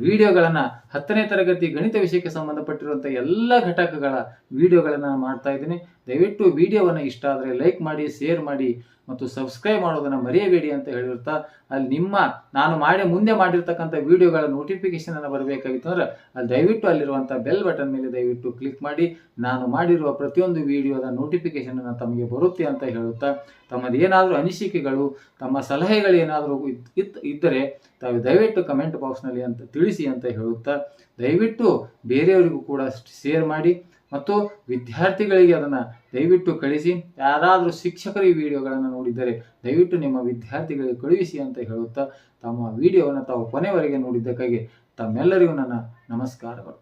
ವಿಡಿಯೋಗಳನ್ನ ಹತ್ತನೇ ತರಗತಿ ಗಣಿತ ವಿಷಯಕ್ಕೆ ಸಂಬಂಧಪಟ್ಟಿರುವಂಥ ಎಲ್ಲ ಘಟಕಗಳ ವಿಡಿಯೋಗಳನ್ನ ನಾನು ಮಾಡ್ತಾ ಇದ್ದೀನಿ. ದಯವಿಟ್ಟು ವಿಡಿಯೋವನ್ನು ಇಷ್ಟ ಆದರೆ ಲೈಕ್ ಮಾಡಿ, ಶೇರ್ ಮಾಡಿ ಮತ್ತು ಸಬ್ಸ್ಕ್ರೈಬ್ ಮಾಡೋದನ್ನ ಮರೆಯಬೇಡಿ ಅಂತ ಹೇಳಿರ್ತಾ ಅಲ್ಲಿ ನಿಮ್ಮ ನಾನು ಮಾಡಿ ಮುಂದೆ ಮಾಡಿರ್ತಕ್ಕಂಥ ವಿಡಿಯೋಗಳ ನೋಟಿಫಿಕೇಶನ್ ಅನ್ನು ಬರಬೇಕಾಗಿತ್ತು ಅಂದ್ರೆ ಅಲ್ಲಿ ದಯವಿಟ್ಟು ಅಲ್ಲಿರುವಂಥ ಬೆಲ್ ಬಟನ್ ಮೇಲೆ ದಯವಿಟ್ಟು ಕ್ಲಿಕ್ ಮಾಡಿ, ನಾನು ಮಾಡಿರುವ ಪ್ರತಿಯೊಂದು ವಿಡಿಯೋದ ನೋಟಿಫಿಕೇಶನ್ ಅನ್ನು ತಮಗೆ ಬರುತ್ತೆ ಅಂತ ಹೇಳುತ್ತಾ, ತಮ್ಮದೇನಾದರೂ ಅನಿಸಿಕೆಗಳು, ತಮ್ಮ ಸಲಹೆಗಳು ಏನಾದರೂ ಇತ್ ಇದ್ದರೆ ತಾವು ದಯವಿಟ್ಟು ಕಮೆಂಟ್ ಬಾಕ್ಸ್ನಲ್ಲಿ ಅಂತ ತಿಳಿಸಿ ಅಂತ ಹೇಳುತ್ತಾ, ದಯವಿಟ್ಟು ಬೇರೆಯವರಿಗೂ ಕೂಡ ಶೇರ್ ಮಾಡಿ ಮತ್ತು ವಿದ್ಯಾರ್ಥಿಗಳಿಗೆ ಅದನ್ನು ದಯವಿಟ್ಟು ಕಳಿಸಿ. ಯಾರಾದರೂ ಶಿಕ್ಷಕರು ಈ ವಿಡಿಯೋಗಳನ್ನು ನೋಡಿದರೆ ದಯವಿಟ್ಟು ನಿಮ್ಮ ವಿದ್ಯಾರ್ಥಿಗಳಿಗೆ ಕಳುಹಿಸಿ ಅಂತ ಹೇಳುತ್ತಾ, ತಮ್ಮ ವಿಡಿಯೋವನ್ನು ತಾವು ಕೊನೆವರೆಗೆ ನೋಡಿದ್ದಕ್ಕಾಗಿ ತಮ್ಮೆಲ್ಲರಿಗೂ ನನ್ನ ನಮಸ್ಕಾರಗಳು.